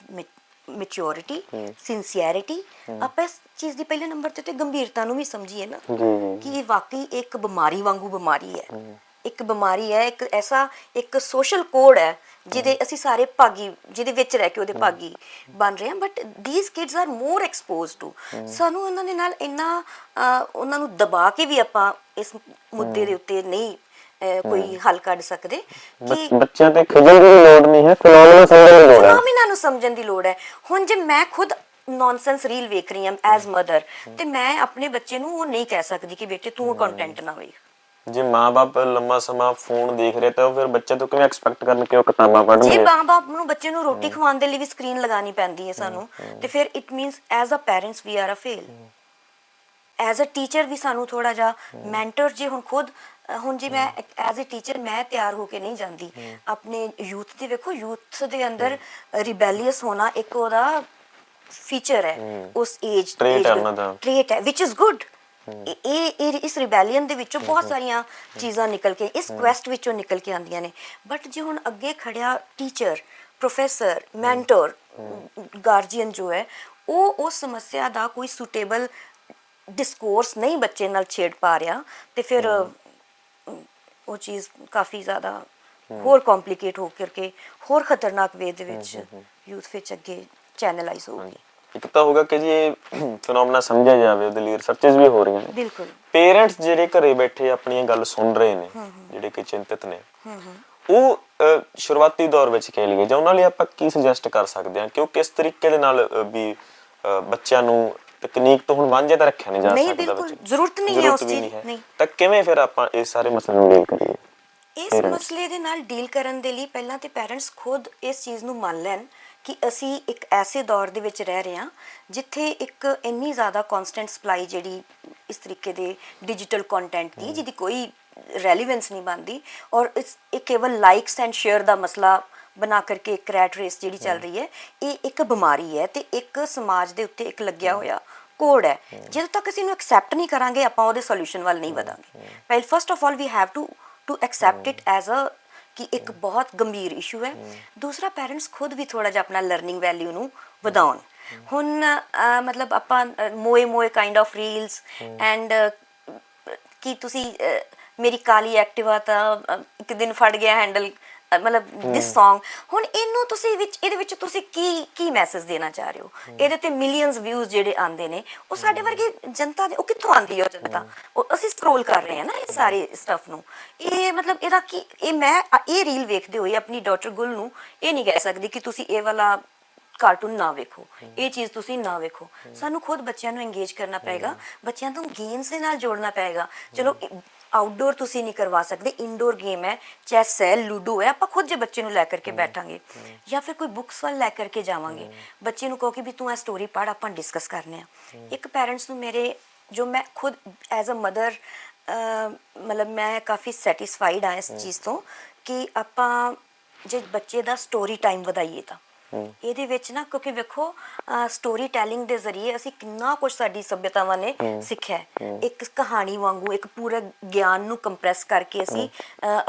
maturity sincerity ਆਪਾਂ ਇਸ ਚੀਜ਼ ਦੀ ਪਹਿਲੇ ਨੰਬਰ ਤੇ ਤੇ ਗੰਭੀਰਤਾ ਨੂੰ ਵੀ ਸਮਝੀਏ ਨਾ ਕਿ ਇਹ ਵਾਕਈ ਇੱਕ ਬਿਮਾਰੀ ਵਾਂਗੂ ਬਿਮਾਰੀ ਹੈ। ਇੱਕ ਬਿਮਾਰੀ ਹੈ ਇੱਕ ਐਸਾ ਇੱਕ ਸੋਸ਼ਲ ਕੋਡ ਹੈ ਜਿਹਦੇ ਅਸੀਂ ਸਾਰੇ ਭਾਗੀ ਜਿਹਦੇ ਵਿੱਚ ਰਹਿ ਕੇ ਉਹਦੇ ਭਾਗੀ ਬਣ ਰਹੇ ਹਾਂ। But these kids are more exposed to ਸਾਨੂੰ ਉਹਨਾਂ ਦੇ ਨਾਲ ਇੰਨਾ ਉਹਨਾਂ ਨੂੰ ਦਬਾ ਕੇ ਵੀ ਆਪਾਂ ਇਸ ਮੁੱਦੇ ਦੇ ਉੱਤੇ ਨਹੀਂ ਕੋਈ ਹੱਲ ਕੱਢ ਸਕਦੇ। ਕਿ ਬੱਚ- ਬੱਚਿਆਂ ਤੇ ਖਿਜਣ ਦੀ ਲੋੜ ਨਹੀਂ ਹੈ ਫਿਨੋਮੀਨਾ ਸਮਝਣ ਦੀ ਲੋੜ ਹੈ। ਫੀਨੋਮੀਨਾ ਨੂੰ ਸਮਝਣ ਦੀ ਲੋੜ ਹੈ। ਹੁਣ ਜੇ ਮੈਂ ਖੁਦ ਨੌਨਸੈਂਸ ਰੀਲ ਵੇਖ ਰਹੀ ਹਾਂ ਐਜ਼ ਮਦਰ ਤੇ ਮੈਂ ਆਪਣੇ ਬੱਚੇ ਨੂੰ ਉਹ ਨਹੀਂ ਕਹਿ ਸਕਦੀ ਕਿ ਬੇਟੇ ਤੂੰ ਕੰਟੈਂਟ ਨਾ ਵੇਖ। ਜੇ ਮਾਪੇ ਲੰਮਾ ਸਮਾਂ ਫੋਨ ਦੇਖ ਰਹੇ ਤਾਂ ਫਿਰ ਬੱਚੇ ਤੋਂ ਕਿਵੇਂ ਐਕਸਪੈਕਟ ਕਰਨ ਕਿ ਉਹ ਕਿਤਾਬਾਂ ਜੇ ਪੜ੍ਹਨਗੇ ਮਾਂ-ਬਾਪ ਨੂੰ ਬੱਚੇ ਨੂੰ ਰੋਟੀ ਖਵਾਉਣ ਦੇ ਲਈ ਵੀ ਸਕਰੀਨ ਲਗਾਣੀ ਪੈਂਦੀ ਹੈ ਸਾਨੂੰ ਤੇ ਫਿਰ it means as a parents we are a fail as a teacher ਵੀ ਸਾਨੂੰ ਥੋੜਾ ਜਿਹਾ ਮੈਂਟਰ ਜੇ ਹੁਣ ਖੁਦ ਹੁਣ ਜੇ ਮੈਂ ਐਜ਼ ਅ ਟੀਚਰ ਮੈਂ ਤਿਆਰ ਹੋ ਕੇ ਨਹੀਂ ਜਾਂਦੀ। ਆਪਣੇ ਯੂਥ ਦੇ ਵੇਖੋ ਯੂਥ ਦੇ ਅੰਦਰ ਰਿਬੈਲੀਅਸ ਹੋਣਾ ਇੱਕ ਉਹਦਾ ਫੀਚਰ ਹੈ। ਉਸ ਏਜ। ਟ੍ਰੇਟ ਹੈ ਵਿਚ ਇਜ਼ ਗੁੱਡ ਇਹ ਇਸ ਰਿਬੈਲੀਅਨ ਦੇ ਵਿੱਚੋਂ ਬਹੁਤ ਸਾਰੀਆਂ ਚੀਜ਼ਾਂ ਨਿਕਲ ਕੇ ਇਸ ਕੁਐਸਟ ਵਿੱਚੋਂ ਨਿਕਲ ਕੇ ਆਉਂਦੀਆਂ ਨੇ। ਬਟ ਜੇ ਹੁਣ ਅੱਗੇ ਖੜਿਆ ਟੀਚਰ ਪ੍ਰੋਫੈਸਰ ਮੈਂਟਰ ਗਾਰਡੀਅਨ ਜੋ ਹੈ ਉਹ ਉਸ ਸਮੱਸਿਆ ਦਾ ਕੋਈ ਸੁਟੇਬਲ ਡਿਸਕੋਰਸ ਨਹੀਂ ਬੱਚੇ ਨਾਲ ਛੇੜ ਪਾ ਰਿਹਾ। ਤੇ ਫਿਰ ਉਹ ਚੀਜ਼ ਕਾਫੀ ਜ਼ਿਆਦਾ ਹੋਰ ਕੰਪਲਿਕੇਟ ਹੋ ਕਰਕੇ ਹੋਰ ਖਤਰਨਾਕ ਵੇ ਦੇ ਵਿੱਚ ਯੂਥ ਵਿੱਚ ਅੱਗੇ ਚੈਨਲਾਈਜ਼ ਹੋਊਗੀ ਇੱਕ ਤਾਂ ਹੋਗਾ ਕਿ ਜੀ ਇਹ ਫਿਨੋਮੀਨਾ ਸਮਝਿਆ ਜਾਵੇ ਉਹਦੇ ਲਈ ਰਿਸਰਚਸ ਵੀ ਹੋ ਰਹੀਆਂ ਨੇ। ਬਿਲਕੁਲ। ਪੇਰੈਂਟਸ ਜਿਹੜੇ ਘਰੇ ਬੈਠੇ ਆਪਣੀਆਂ ਗੱਲ ਸੁਣ ਰਹੇ ਨੇ ਜਿਹੜੇ ਕਿ ਚਿੰਤਿਤ ਨੇ ਉਹ ਸ਼ੁਰੂਆਤੀ ਦੌਰ ਵਿੱਚ ਕਹਿ ਲਈਏ ਜਾਂ ਉਹਨਾਂ ਲਈ ਆਪਾਂ ਕੀ ਸੁਜੈਸਟ ਕਰ ਸਕਦੇ ਹਾਂ ਕਿ ਉਹ ਕਿਸ ਤਰੀਕੇ ਦੇ ਨਾਲ ਵੀ ਬੱਚਿਆਂ ਨੂੰ ਤਕਨੀਕ ਤੋਂ ਹੁਣ ਵਾਂਝੇ ਤਾਂ ਰੱਖਿਆ ਨਹੀਂ ਜਾ ਨਹੀਂ, ਸਕਦਾ ਬਿਲਕੁਲ, ਬੱਚੇ। ਜ਼ਰੂਰਤ ਨਹੀਂ ਹੈ ਉਸ ਚੀਜ਼, ਨਹੀਂ। ਨਹੀਂ। ਤਾਂ ਕਿਵੇਂ ਫਿਰ ਆਪਾਂ ਇਸ ਸਾਰੇ ਮਸਲੇ ਨੂੰ ਡੀਲ ਕਰੀਏ ਇਸ. ਮਸਲੇ ਦੇ ਨਾਲ ਡੀਲ ਕਰਨ ਦੇ ਲਈ ਪਹਿਲਾਂ ਤੇ ਪੈਰੈਂਟਸ ਖੁਦ ਇਸ ਚੀਜ਼ ਨੂੰ ਮੰਨ ਲੈਣ ਕਿ ਅਸੀਂ ਇੱਕ ਐਸੇ ਦੌਰ ਦੇ ਵਿੱਚ ਰਹਿ ਰਹੇ ਹਾਂ ਜਿੱਥੇ ਇੱਕ ਇੰਨੀ ਜ਼ਿਆਦਾ ਕਨਸਟੈਂਟ ਸਪਲਾਈ ਜਿਹੜੀ ਇਸ ਤਰੀਕੇ ਦੇ ਡਿਜੀਟਲ ਕੰਟੈਂਟ ਦੀ ਜਿਹਦੀ ਕੋਈ ਰੈਲੇਵੈਂਸ ਨਹੀਂ ਬਣਦੀ ਔਰ ਇਸ ਇਹ ਕੇਵਲ ਲਾਈਕਸ ਐਂਡ ਸ਼ੇਅਰ ਦਾ ਮਸਲਾ ਬਣਾ ਕਰਕੇ ਇੱਕ ਰੈਟ ਰੇਸ ਜਿਹੜੀ ਚੱਲ ਰਹੀ ਹੈ ਇਹ ਇੱਕ ਬਿਮਾਰੀ ਹੈ ਤੇ ਇੱਕ ਸਮਾਜ ਦੇ ਉੱਤੇ ਇੱਕ ਲੱਗਿਆ ਹੋਇਆ ਕੋਡ ਹੈ। ਜਦੋਂ ਤੱਕ ਅਸੀਂ ਇਹਨੂੰ ਐਕਸੈਪਟ ਨਹੀਂ ਕਰਾਂਗੇ ਆਪਾਂ ਉਹਦੇ ਸੋਲੂਸ਼ਨ ਵੱਲ ਨਹੀਂ ਵਧਾਂਗੇ। ਪਹਿਲ first of all we have to to accept it as a ਕਿ ਇੱਕ ਬਹੁਤ ਗੰਭੀਰ ਇਸ਼ੂ ਹੈ। ਦੂਸਰਾ ਪੈਰੈਂਟਸ ਖੁਦ ਵੀ ਥੋੜਾ ਜਿਹਾ ਆਪਣਾ ਲਰਨਿੰਗ ਵੈਲਿਊ ਨੂੰ ਵਧਾਉਣ। ਹੁਣ ਮਤਲਬ ਆਪਾਂ ਮੋਏ ਮੋਏ ਕਾਈਂਡ ਆਫ ਰੀਲਸ ਐਂਡ ਕੀ ਤੁਸੀਂ ਮੇਰੀ ਕਾਲੀ ਐਕਟਿਵਾ ਤਾਂ ਇੱਕ ਦਿਨ ਫੜ ਗਿਆ ਹੈਂਡਲ ਮਤਲਬ ਦਿਸ Song ਹੁਣ ਇਹਨੂੰ ਤੁਸੀਂ ਵਿੱਚ ਇਹਦੇ ਵਿੱਚ ਤੁਸੀਂ ਕੀ ਕੀ ਮੈਸੇਜ ਦੇਣਾ ਚਾਹ ਰਹੇ ਹੋ? ਇਹਦੇ ਤੇ ਮਿਲੀਅਨਸ ਵਿਊਜ਼ ਜਿਹੜੇ ਆਉਂਦੇ ਨੇ ਉਹ ਸਾਡੇ ਵਰਗੇ ਜਨਤਾ ਦੇ ਉਹ ਕਿੱਥੋਂ ਆਉਂਦੀ ਹੈ ਉਹ ਜਨਤਾ? ਉਹ ਅਸੀਂ ਸਕਰੋਲ ਕਰ ਰਹੇ ਹਾਂ ਨਾ ਇਹ ਸਾਰੇ ਸਟਫ ਨੂੰ। ਇਹ ਮਤਲਬ ਇਹਦਾ ਕੀ ਇਹ ਮੈਂ ਇਹ ਰੀਲ ਵੇਖਦੇ ਹੋਏ ਆਪਣੀ ਡਾਟਰ ਗੁਲ ਨੂੰ ਇਹ ਨਹੀਂ ਕਹਿ ਸਕਦੀ ਕਿ ਤੁਸੀਂ ਇਹ ਵਾਲਾ ਕਾਰਟੂਨ ਨਾ ਵੇਖੋ। ਇਹ ਚੀਜ਼ ਤੁਸੀਂ ਨਾ ਵੇਖੋ। ਸਾਨੂੰ ਖੁਦ ਬੱਚਿਆਂ ਨੂੰ ਇੰਗੇਜ ਕਰਨਾ ਪਏਗਾ ਬੱਚਿਆਂ ਨੂੰ ਗੇਮਸ ਦੇ ਨਾਲ ਜੋੜਨਾ ਪਏਗਾ। ਚਲੋ ਆਊਟਡੋਰ ਤੁਸੀਂ ਨਹੀਂ ਕਰਵਾ ਸਕਦੇ ਇਨਡੋਰ ਗੇਮ ਹੈ ਚੈਸ ਹੈ ਲੂਡੋ ਹੈ ਆਪਾਂ ਖੁਦ ਜੇ ਬੱਚੇ ਨੂੰ ਲੈ ਕਰਕੇ ਬੈਠਾਂਗੇ ਜਾਂ ਫਿਰ ਕੋਈ ਬੁੱਕਸ ਵੱਲ ਲੈ ਕਰਕੇ ਜਾਵਾਂਗੇ ਬੱਚੇ ਨੂੰ ਕਹੋ ਕਿ ਵੀ ਤੂੰ ਇਹ ਸਟੋਰੀ ਪੜ੍ਹ ਆਪਾਂ ਡਿਸਕਸ ਕਰਨੇ ਆ। ਇੱਕ ਪੈਰੈਂਟਸ ਨੂੰ ਮੇਰੇ ਜੋ ਮੈਂ ਖੁਦ ਐਜ਼ ਅ ਮਦਰ ਮਤਲਬ ਮੈਂ ਕਾਫੀ ਸੈਟੀਸਫਾਈਡ ਆ ਇਸ ਚੀਜ਼ ਤੋਂ ਕਿ ਆਪਾਂ ਜੇ ਬੱਚੇ ਦਾ ਸਟੋਰੀ ਟਾਈਮ ਵਧਾਈਏ ਤਾਂ। ਇਹਦੇ ਵਿੱਚ ਨਾ ਕਿਉਂਕਿ ਵੇਖੋ ਸਟੋਰੀ ਟੈਲਿੰਗ ਦੇ ਜ਼ਰੀਏ ਅਸੀਂ ਕਿੰਨਾ ਕੁਝ ਸਾਡੀ ਸਭਿਅਤਾਵਾਂ ਨੇ ਸਿੱਖਿਆ। ਇੱਕ ਕਹਾਣੀ ਵਾਂਗੂ ਇੱਕ ਪੂਰਾ ਗਿਆਨ ਨੂੰ ਕੰਪਰੈਸ ਕਰਕੇ ਅਸੀਂ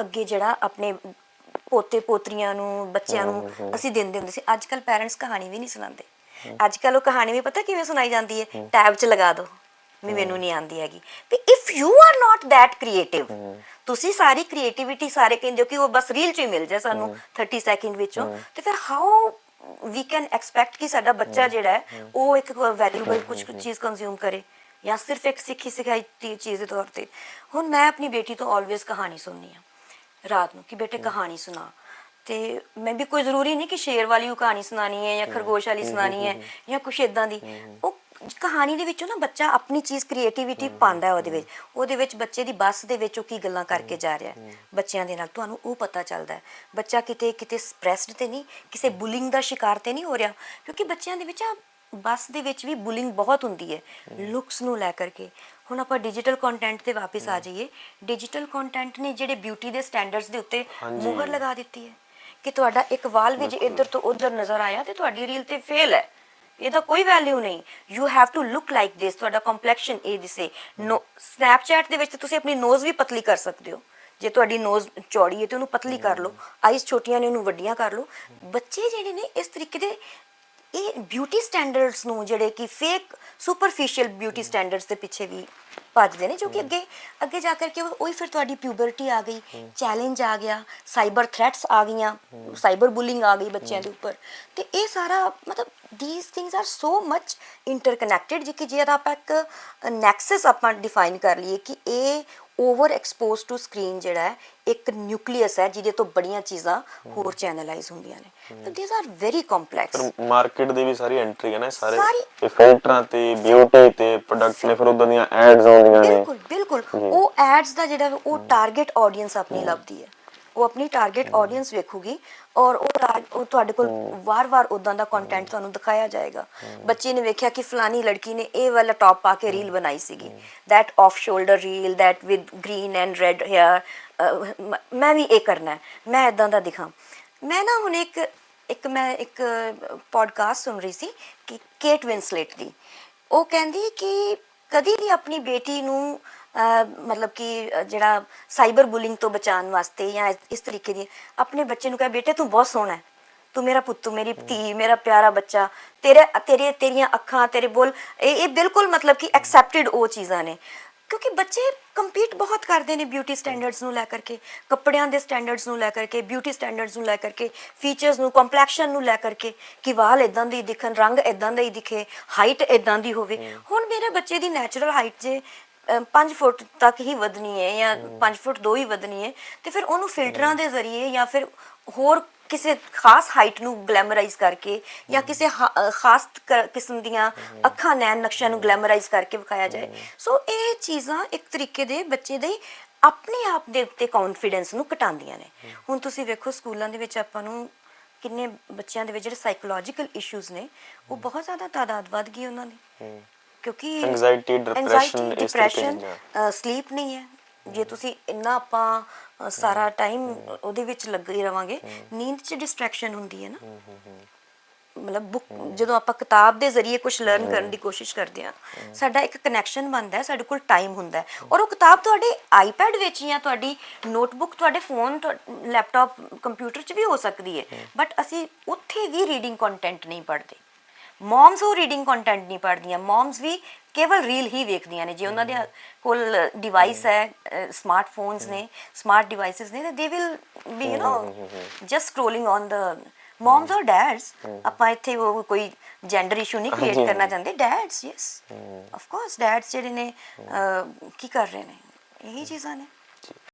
ਅੱਗੇ ਜਿਹੜਾ ਆਪਣੇ ਪੋਤੇ ਪੋਤਰੀਆਂ ਨੂੰ ਬੱਚਿਆਂ ਨੂੰ ਅਸੀਂ ਦਿੰਦੇ ਹੁੰਦੇ ਸੀ। ਅੱਜ ਕੱਲ ਪੈਰੈਂਟਸ ਕਹਾਣੀ ਵੀ ਨਹੀਂ ਸੁਣਾਉਂਦੇ। ਅੱਜ ਕੱਲ ਉਹ ਕਹਾਣੀ ਵੀ ਪਤਾ ਕਿਵੇਂ ਸੁਣਾਈ ਜਾਂਦੀ ਹੈ? ਟੈਬ 'ਚ ਲਗਾ ਦਿਓ। ਵੀ ਮੈਨੂੰ ਨਹੀਂ ਆਉਂਦੀ ਹੈਗੀ। ਤੇ if you are not that creative ਤੁਸੀਂ ਸਾਰੀ ਕ੍ਰੀਏਟੀਵਿਟੀ ਸਾਰੇ ਕਹਿੰਦੇ ਹੋ ਕਿ ਉਹ ਬਸ ਰੀਲ 'ਚ ਹੀ ਮਿਲ ਜਾਏ ਸਾਨੂੰ 30 ਸੈਕਿੰਡ ਵਿੱਚੋਂ। ਤੇ ਫਿਰ ਹਾਊ ਵੀ ਕੈਨ ਐਕਸਪੈਕਟ ਕਿ ਸਾਡਾ ਬੱਚਾ ਜਿਹੜਾ ਹੈ ਉਹ ਇੱਕ ਵੈਲਿਊਬਲ ਕੁਝ ਚੀਜ਼ ਕੰਜ਼ਿਊਮ ਕਰੇ ਜਾਂ ਸਿਰਫ ਇੱਕ ਸਿੱਖੀ ਸਿਖਾਈ ਚੀਜ਼ ਦੇ ਤੌਰ ਤੇ ਹੁਣ ਮੈਂ ਆਪਣੀ ਬੇਟੀ ਤੋਂ ਆਲਵੇਸ ਕਹਾਣੀ ਸੁਣਨੀ ਆ ਰਾਤ ਨੂੰ ਕਿ ਬੇਟੇ ਕਹਾਣੀ ਸੁਣਾ ਤੇ ਮੈਂ ਵੀ ਕੋਈ ਜ਼ਰੂਰੀ ਨਹੀਂ ਕਿ ਸ਼ੇਰ ਵਾਲੀ ਉਹ ਕਹਾਣੀ ਸੁਣਾਣੀ ਹੈ ਜਾਂ ਖਰਗੋਸ਼ ਵਾਲੀ ਸੁਣਾਣੀ ਹੈ ਜਾਂ ਕੁਛ ਇਦਾਂ ਦੀ ਉਹ ਕਹਾਣੀ ਦੇ ਵਿੱਚੋਂ ਨਾ ਬੱਚਾ ਆਪਣੀ ਚੀਜ਼ ਕ੍ਰੀਏਟੀਵਿਟੀ ਪਾਉਂਦਾ ਹੈ ਉਹਦੇ ਵਿੱਚ। ਉਹਦੇ ਵਿੱਚ ਬੱਚੇ ਦੀ ਬੱਸ ਦੇ ਵਿੱਚ ਉਹ ਕੀ ਗੱਲਾਂ ਕਰਕੇ ਜਾ ਰਿਹਾ ਹੈ। ਬੱਚਿਆਂ ਦੇ ਨਾਲ ਤੁਹਾਨੂੰ ਉਹ ਪਤਾ ਚੱਲਦਾ ਹੈ। ਬੱਚਾ ਕਿਤੇ ਕਿਤੇ ਸਪਰੈਸਡ ਤੇ ਨਹੀਂ ਕਿਸੇ ਬੁਲਿੰਗ ਦਾ ਸ਼ਿਕਾਰ ਤੇ ਨਹੀਂ ਹੋ ਰਿਹਾ। ਕਿਉਂਕਿ ਬੱਚਿਆਂ ਦੇ ਵਿੱਚ ਆ ਬੱਸ ਦੇ ਵਿੱਚ ਵੀ ਬੁਲਿੰਗ ਬਹੁਤ ਹੁੰਦੀ ਹੈ। ਲੁੱਕਸ ਨੂੰ ਲੈ ਕਰਕੇ। ਹੁਣ ਆਪਾਂ ਡਿਜੀਟਲ ਕੰਟੈਂਟ ਤੇ ਵਾਪਸ ਆ ਜਾਈਏ। ਡਿਜੀਟਲ ਕੰਟੈਂਟ ਨੇ ਜਿਹੜੇ ਬਿਊਟੀ ਦੇ ਸਟੈਂਡਰਡਸ ਦੇ ਉੱਤੇ ਮੁਹਰ ਲਗਾ ਦਿੱਤੀ ਹੈ। ਕਿ ਤੁਹਾਡਾ ਇੱਕ ਵਾਲ ਵੀ ਜੇ ਇੱਧਰ ਤੋਂ ਉੱਧਰ ਨਜ਼ਰ ਆਇਆ ਤੇ ਤੁਹਾਡੀ ਰੀਲ ਤੇ ਫੇਲ ਹੈ। ਇਹਦਾ ਕੋਈ ਵੈਲਿਊ ਨਹੀਂ। You have to look like this ਤੁਹਾਡਾ ਕੰਪਲੈਕਸ਼ਨ ਇਹ ਦਿਸੇ ਸਨੈਪਚੈਟ ਦੇ ਵਿੱਚ ਤਾਂ ਤੁਸੀਂ ਆਪਣੀ ਨੋਜ਼ ਵੀ ਪਤਲੀ ਕਰ ਸਕਦੇ ਹੋ। ਜੇ ਤੁਹਾਡੀ ਨੋਜ਼ ਚੌੜੀ ਹੈ ਤੇ ਉਹਨੂੰ ਪਤਲੀ ਕਰ ਲਓ। ਆਈਜ਼ ਛੋਟੀਆਂ ਨੇ, ਉਹਨੂੰ ਵੱਡੀਆਂ ਕਰ ਲਓ। ਬੱਚੇ ਜਿਹੜੇ ਨੇ, ਇਸ ਤਰੀਕੇ ਦੇ ਇਹ ਬਿਊਟੀ ਸਟੈਂਡਰਡਸ ਨੂੰ, ਜਿਹੜੇ ਕਿ ਫੇਕ ਸੁਪਰਫੀਸ਼ੀਅਲ ਬਿਊਟੀ ਸਟੈਂਡਰਡਸ ਦੇ ਪਿੱਛੇ ਵੀ ਭੱਜਦੇ ਨੇ ਜੋ ਕਿ ਅੱਗੇ ਅੱਗੇ ਜਾ ਕਰਕੇ ਉਹ- ਫਿਰ ਤੁਹਾਡੀ ਪਿਊਬਰਟੀ ਆ ਗਈ ਚੈਲੰਜ ਆ ਗਿਆ ਸਾਈਬਰ ਥ੍ਰੈਟਸ ਆ ਗਈਆਂ ਸਾਈਬਰ ਬੁਲਿੰਗ ਆ ਗਈ ਬੱਚਿਆਂ ਦੇ ਉੱਪਰ। ਤੇ ਇਹ ਸਾਰਾ ਮਤਲਬ these things are so much interconnected ਜੇ ਕਿ ਜੇ ਆਪਾਂ ਇੱਕ ਨੈਕਸਸ ਆਪਾਂ ਡਿਫਾਈਨ ਕਰ ਲਈਏ ਕਿ ਇਹ ਓਵਰ ਐਕਸਪੋਜ਼ ਟੂ ਸਕਰੀਨ ਜਿਹੜਾ ਹੈ ਇੱਕ ਨਿਊਕਲੀਅਸ ਹੈ ਜਿਹਦੇ ਤੋਂ ਬੜੀਆਂ ਚੀਜ਼ਾਂ ਹੋਰ ਚੈਨਲਾਈਜ਼ ਹੁੰਦੀਆਂ ਨੇ। ਤਾਂ these are very complex market ਦੀ ਵੀ ਸਾਰੀ ਐਂਟਰੀ ਹੈ ਨਾ ਸਾਰੇ ਇਹ ਫਿਲਟਰਾਂ ਤੇ ਬਿਊਟੀ ਤੇ ਪ੍ਰੋਡਕਟ ਨੇ ਫਿਰ ਉਦਾਂ ਦੀਆਂ ਐਡਸ ਆਉਂਦੀਆਂ ਨੇ। ਬਿਲਕੁਲ ਬਿਲਕੁਲ। ਉਹ ਐਡਸ ਦਾ ਜਿਹੜਾ ਉਹ ਟਾਰਗੇਟ ਆਡੀਅנס ਆਪਣੀ ਲੱਭਦੀ ਹੈ। ਉਹ ਆਪਣੀ ਟਾਰਗੇਟ ਆਡੀਅנס ਵੇਖੂਗੀ ਔਰ ਉਹ ਉਹ ਤੁਹਾਡੇ ਕੋਲ ਵਾਰ-ਵਾਰ ਉਦਾਂ ਦਾ ਕੰਟੈਂਟ ਤੁਹਾਨੂੰ ਦਿਖਾਇਆ ਜਾਏਗਾ। ਬੱਚੇ ਨੇ ਵੇਖਿਆ ਕਿ ਫਲਾਨੀ ਲੜਕੀ ਨੇ ਇਹ ਵਾਲਾ ਟੌਪ ਪਾ ਕੇ ਰੀਲ ਬਣਾਈ ਸੀਗੀ। off shoulder reel that with green and red hair ਅਹ, ਮ- ਵੀ ਇਹ ਕਰਨਾ ਮੈਂ ਇਦਾਂ ਦਾ ਦਿਖਾਂ। ਮੈਂ ਨਾ ਹੁਣ ਇੱਕ ਇੱਕ ਮੈਂ ਇੱਕ ਪੋਡਕਾਸਟ ਸੁਣ ਰਹੀ ਸੀ ਕਿ ਕੇਟ ਵਿੰਸਲੇਟ ਦੀ। ਉਹ ਕਹਿੰਦੀ ਕਿ ਕਦੀ ਵੀ ਆਪਣੀ ਬੇਟੀ ਨੂੰ ਮਤਲਬ ਕਿ ਜਿਹੜਾ ਸਾਈਬਰ ਬੁਲਿੰਗ ਤੋਂ ਬਚਾਉਣ ਵਾਸਤੇ ਜਾਂ ਇਸ- ਤਰੀਕੇ ਦੀ ਆਪਣੇ ਬੱਚੇ ਨੂੰ ਕਹੇ ਬੇਟੇ ਤੂੰ ਬਹੁਤ ਸੋਹਣਾ ਹੈ। ਤੂੰ ਮੇਰਾ ਪੁੱਤ ਤੂੰ ਮੇਰੀ ਧੀ ਮੇਰਾ ਪਿਆਰਾ ਬੱਚਾ। ਤੇਰੇ ਤੇਰੇ ਤੇਰੀਆਂ ਅੱਖਾਂ ਤੇਰੇ ਬੋਲ ਇਹ ਇਹ ਬਿਲਕੁਲ ਮਤਲਬ ਕਿ ਐਕਸੈਪਟਡ ਉਹ ਚੀਜ਼ਾਂ ਨੇ। ਕਿਉਂਕਿ ਬੱਚੇ ਕੰਪੀਟ ਬਹੁਤ ਕਰਦੇ ਨੇ ਬਿਊਟੀ ਸਟੈਂਡਰਡਸ ਨੂੰ ਲੈ ਕਰਕੇ ਕੱਪੜਿਆਂ ਦੇ ਸਟੈਂਡਰਡਸ ਨੂੰ ਲੈ ਕਰਕੇ ਬਿਊਟੀ ਸਟੈਂਡਰਡਸ ਨੂੰ ਲੈ ਕਰਕੇ ਫੀਚਰਸ ਨੂੰ ਕੰਪਲੈਕਸ਼ਨ ਨੂੰ ਲੈ ਕਰਕੇ ਕਿ ਵਾਲ ਇਦਾਂ ਦੇ ਦਿਖਣ ਰੰਗ ਇਦਾਂ ਦਾ ਹੀ ਦਿਖੇ ਹਾਈਟ ਇਦਾਂ ਦੀ ਹੋਵੇ। ਹੁਣ ਮੇਰੇ ਬੱਚੇ ਦੀ ਨੈਚੁਰਲ ਹਾਈਟ ਜੇ 5 ਫੁੱਟ ਤੱਕ ਹੀ ਵਧਣੀ ਹੈ ਜਾਂ 5 ਫੁੱਟ 2 ਹੀ ਵਧਣੀ ਹੈ ਤੇ ਫਿਰ ਉਹਨੂੰ ਫਿਲਟਰਾਂ ਦੇ ਜ਼ਰੀਏ ਜਾਂ ਫਿਰ ਹੋਰ ਕਿਸੇ ਖਾਸ ਹਾਈਟ ਨੂੰ ਗਲੈਮਰਾਈਜ਼ ਕਰਕੇ ਜਾਂ ਕਿਸੇ ਖਾਸ ਕਿਸਮ ਦੀਆਂ ਅੱਖਾਂ ਨੈਣ ਨਕਸ਼ਿਆਂ ਨੂੰ ਗਲੈਮਰਾਈਜ਼ ਕਰਕੇ ਵਿਖਾਇਆ ਜਾਏ। ਸੋ ਇਹ ਚੀਜ਼ਾਂ ਇੱਕ ਤਰੀਕੇ ਦੇ ਬੱਚੇ ਦੇ ਆਪਣੇ ਆਪ ਦੇ ਉੱਤੇ ਕੌਨਫੀਡੈਂਸ ਨੂੰ ਘਟਾਉਂਦੀਆਂ ਨੇ। ਹੁਣ ਤੁਸੀਂ ਵੇਖੋ ਸਕੂਲਾਂ ਦੇ ਵਿੱਚ ਆਪਾਂ ਨੂੰ ਕਿੰਨੇ ਬੱਚਿਆਂ ਦੇ ਵਿੱਚ ਜਿਹੜੇ ਸਾਈਕੋਲੋਜੀਕਲ ਇਸ਼ੂਜ਼ ਨੇ ਉਹ ਬਹੁਤ ਜ਼ਿਆਦਾ ਤਾਦਾਦ ਵੱਧ ਗਈ ਉਹਨਾਂ ਦੀ। ਕਿਉਂਕਿ Anxiety, depression, ਇਸ ਡਿਪਰੈਸ਼ਨ ਦੀਆਂ। ਸਲੀਪ ਨਹੀਂ ਹੈ। ਜੇ ਤੁਸੀਂ ਇੰਨਾ ਆਪਾਂ ਸਾਰਾ ਟਾਈਮ ਉਹਦੇ ਵਿੱਚ ਲੱਗੇ ਰਵਾਂਗੇ ਨੀਂਦ 'ਚ ਡਿਸਟਰੈਕਸ਼ਨ ਹੁੰਦੀ ਹੈ ਨਾ। ਮਤਲਬ ਬੁੱਕ ਜਦੋਂ ਆਪਾਂ ਕਿਤਾਬ ਦੇ ਜ਼ਰੀਏ ਕੁਝ ਲਰਨ ਕਰਨ ਦੀ ਕੋਸ਼ਿਸ਼ ਕਰਦੇ ਆ ਸਾਡਾ ਇੱਕ ਕਨੈਕਸ਼ਨ ਬਣਦਾ ਹੈ ਸਾਡੇ ਕੋਲ ਟਾਈਮ ਹੁੰਦਾ ਹੈ। ਔਰ ਉਹ ਕਿਤਾਬ ਤੁਹਾਡੇ ਆਈਪੈਡ ਵਿੱਚ ਜਾਂ ਤੁਹਾਡੀ ਨੋਟਬੁੱਕ ਤੁਹਾਡੇ ਫੋਨ ਲੈਪਟਾਪ ਕੰਪਿਊਟਰ 'ਚ ਵੀ ਹੋ ਸਕਦੀ ਹੈ। ਬਟ ਅਸੀਂ ਉੱਥੇ ਵੀ ਰੀਡਿੰਗ ਕੰਟੈਂਟ ਨਹੀਂ ਪੜ੍ਹਦੇ। ਮਮਸ ਉਹ ਰੀਡਿੰਗ ਕੰਟੈਂਟ ਨਹੀਂ ਪੜ੍ਹਦੀਆਂ। ਮਮਸ ਵੀ ਕੇਵਲ ਰੀਲ ਹੀ ਵੇਖਦੀਆਂ ਨੇ। ਜੇ ਉਹਨਾਂ ਦੇ ਕੋਲ ਡਿਵਾਈਸ ਹੈ ਸਮਾਰਟਫੋਨਸ ਨੇ ਸਮਾਰਟ ਡਿਵਾਈਸਸ ਨੇ they will be you know just scrolling on the moms or dads ਆਪਾਂ ਇੱਥੇ ਉਹ ਕੋਈ ਜੈਂਡਰ ਇਸ਼ੂ ਨਹੀਂ ਕ੍ਰੀਏਟ ਕਰਨਾ ਚਾਹੁੰਦੇ। Dads yes of course dads ਜਿਹੜੇ ਨੇ ਕੀ ਕਰ ਰਹੇ ਨੇ? ਇਹੀ ਚੀਜ਼ਾਂ ਨੇ।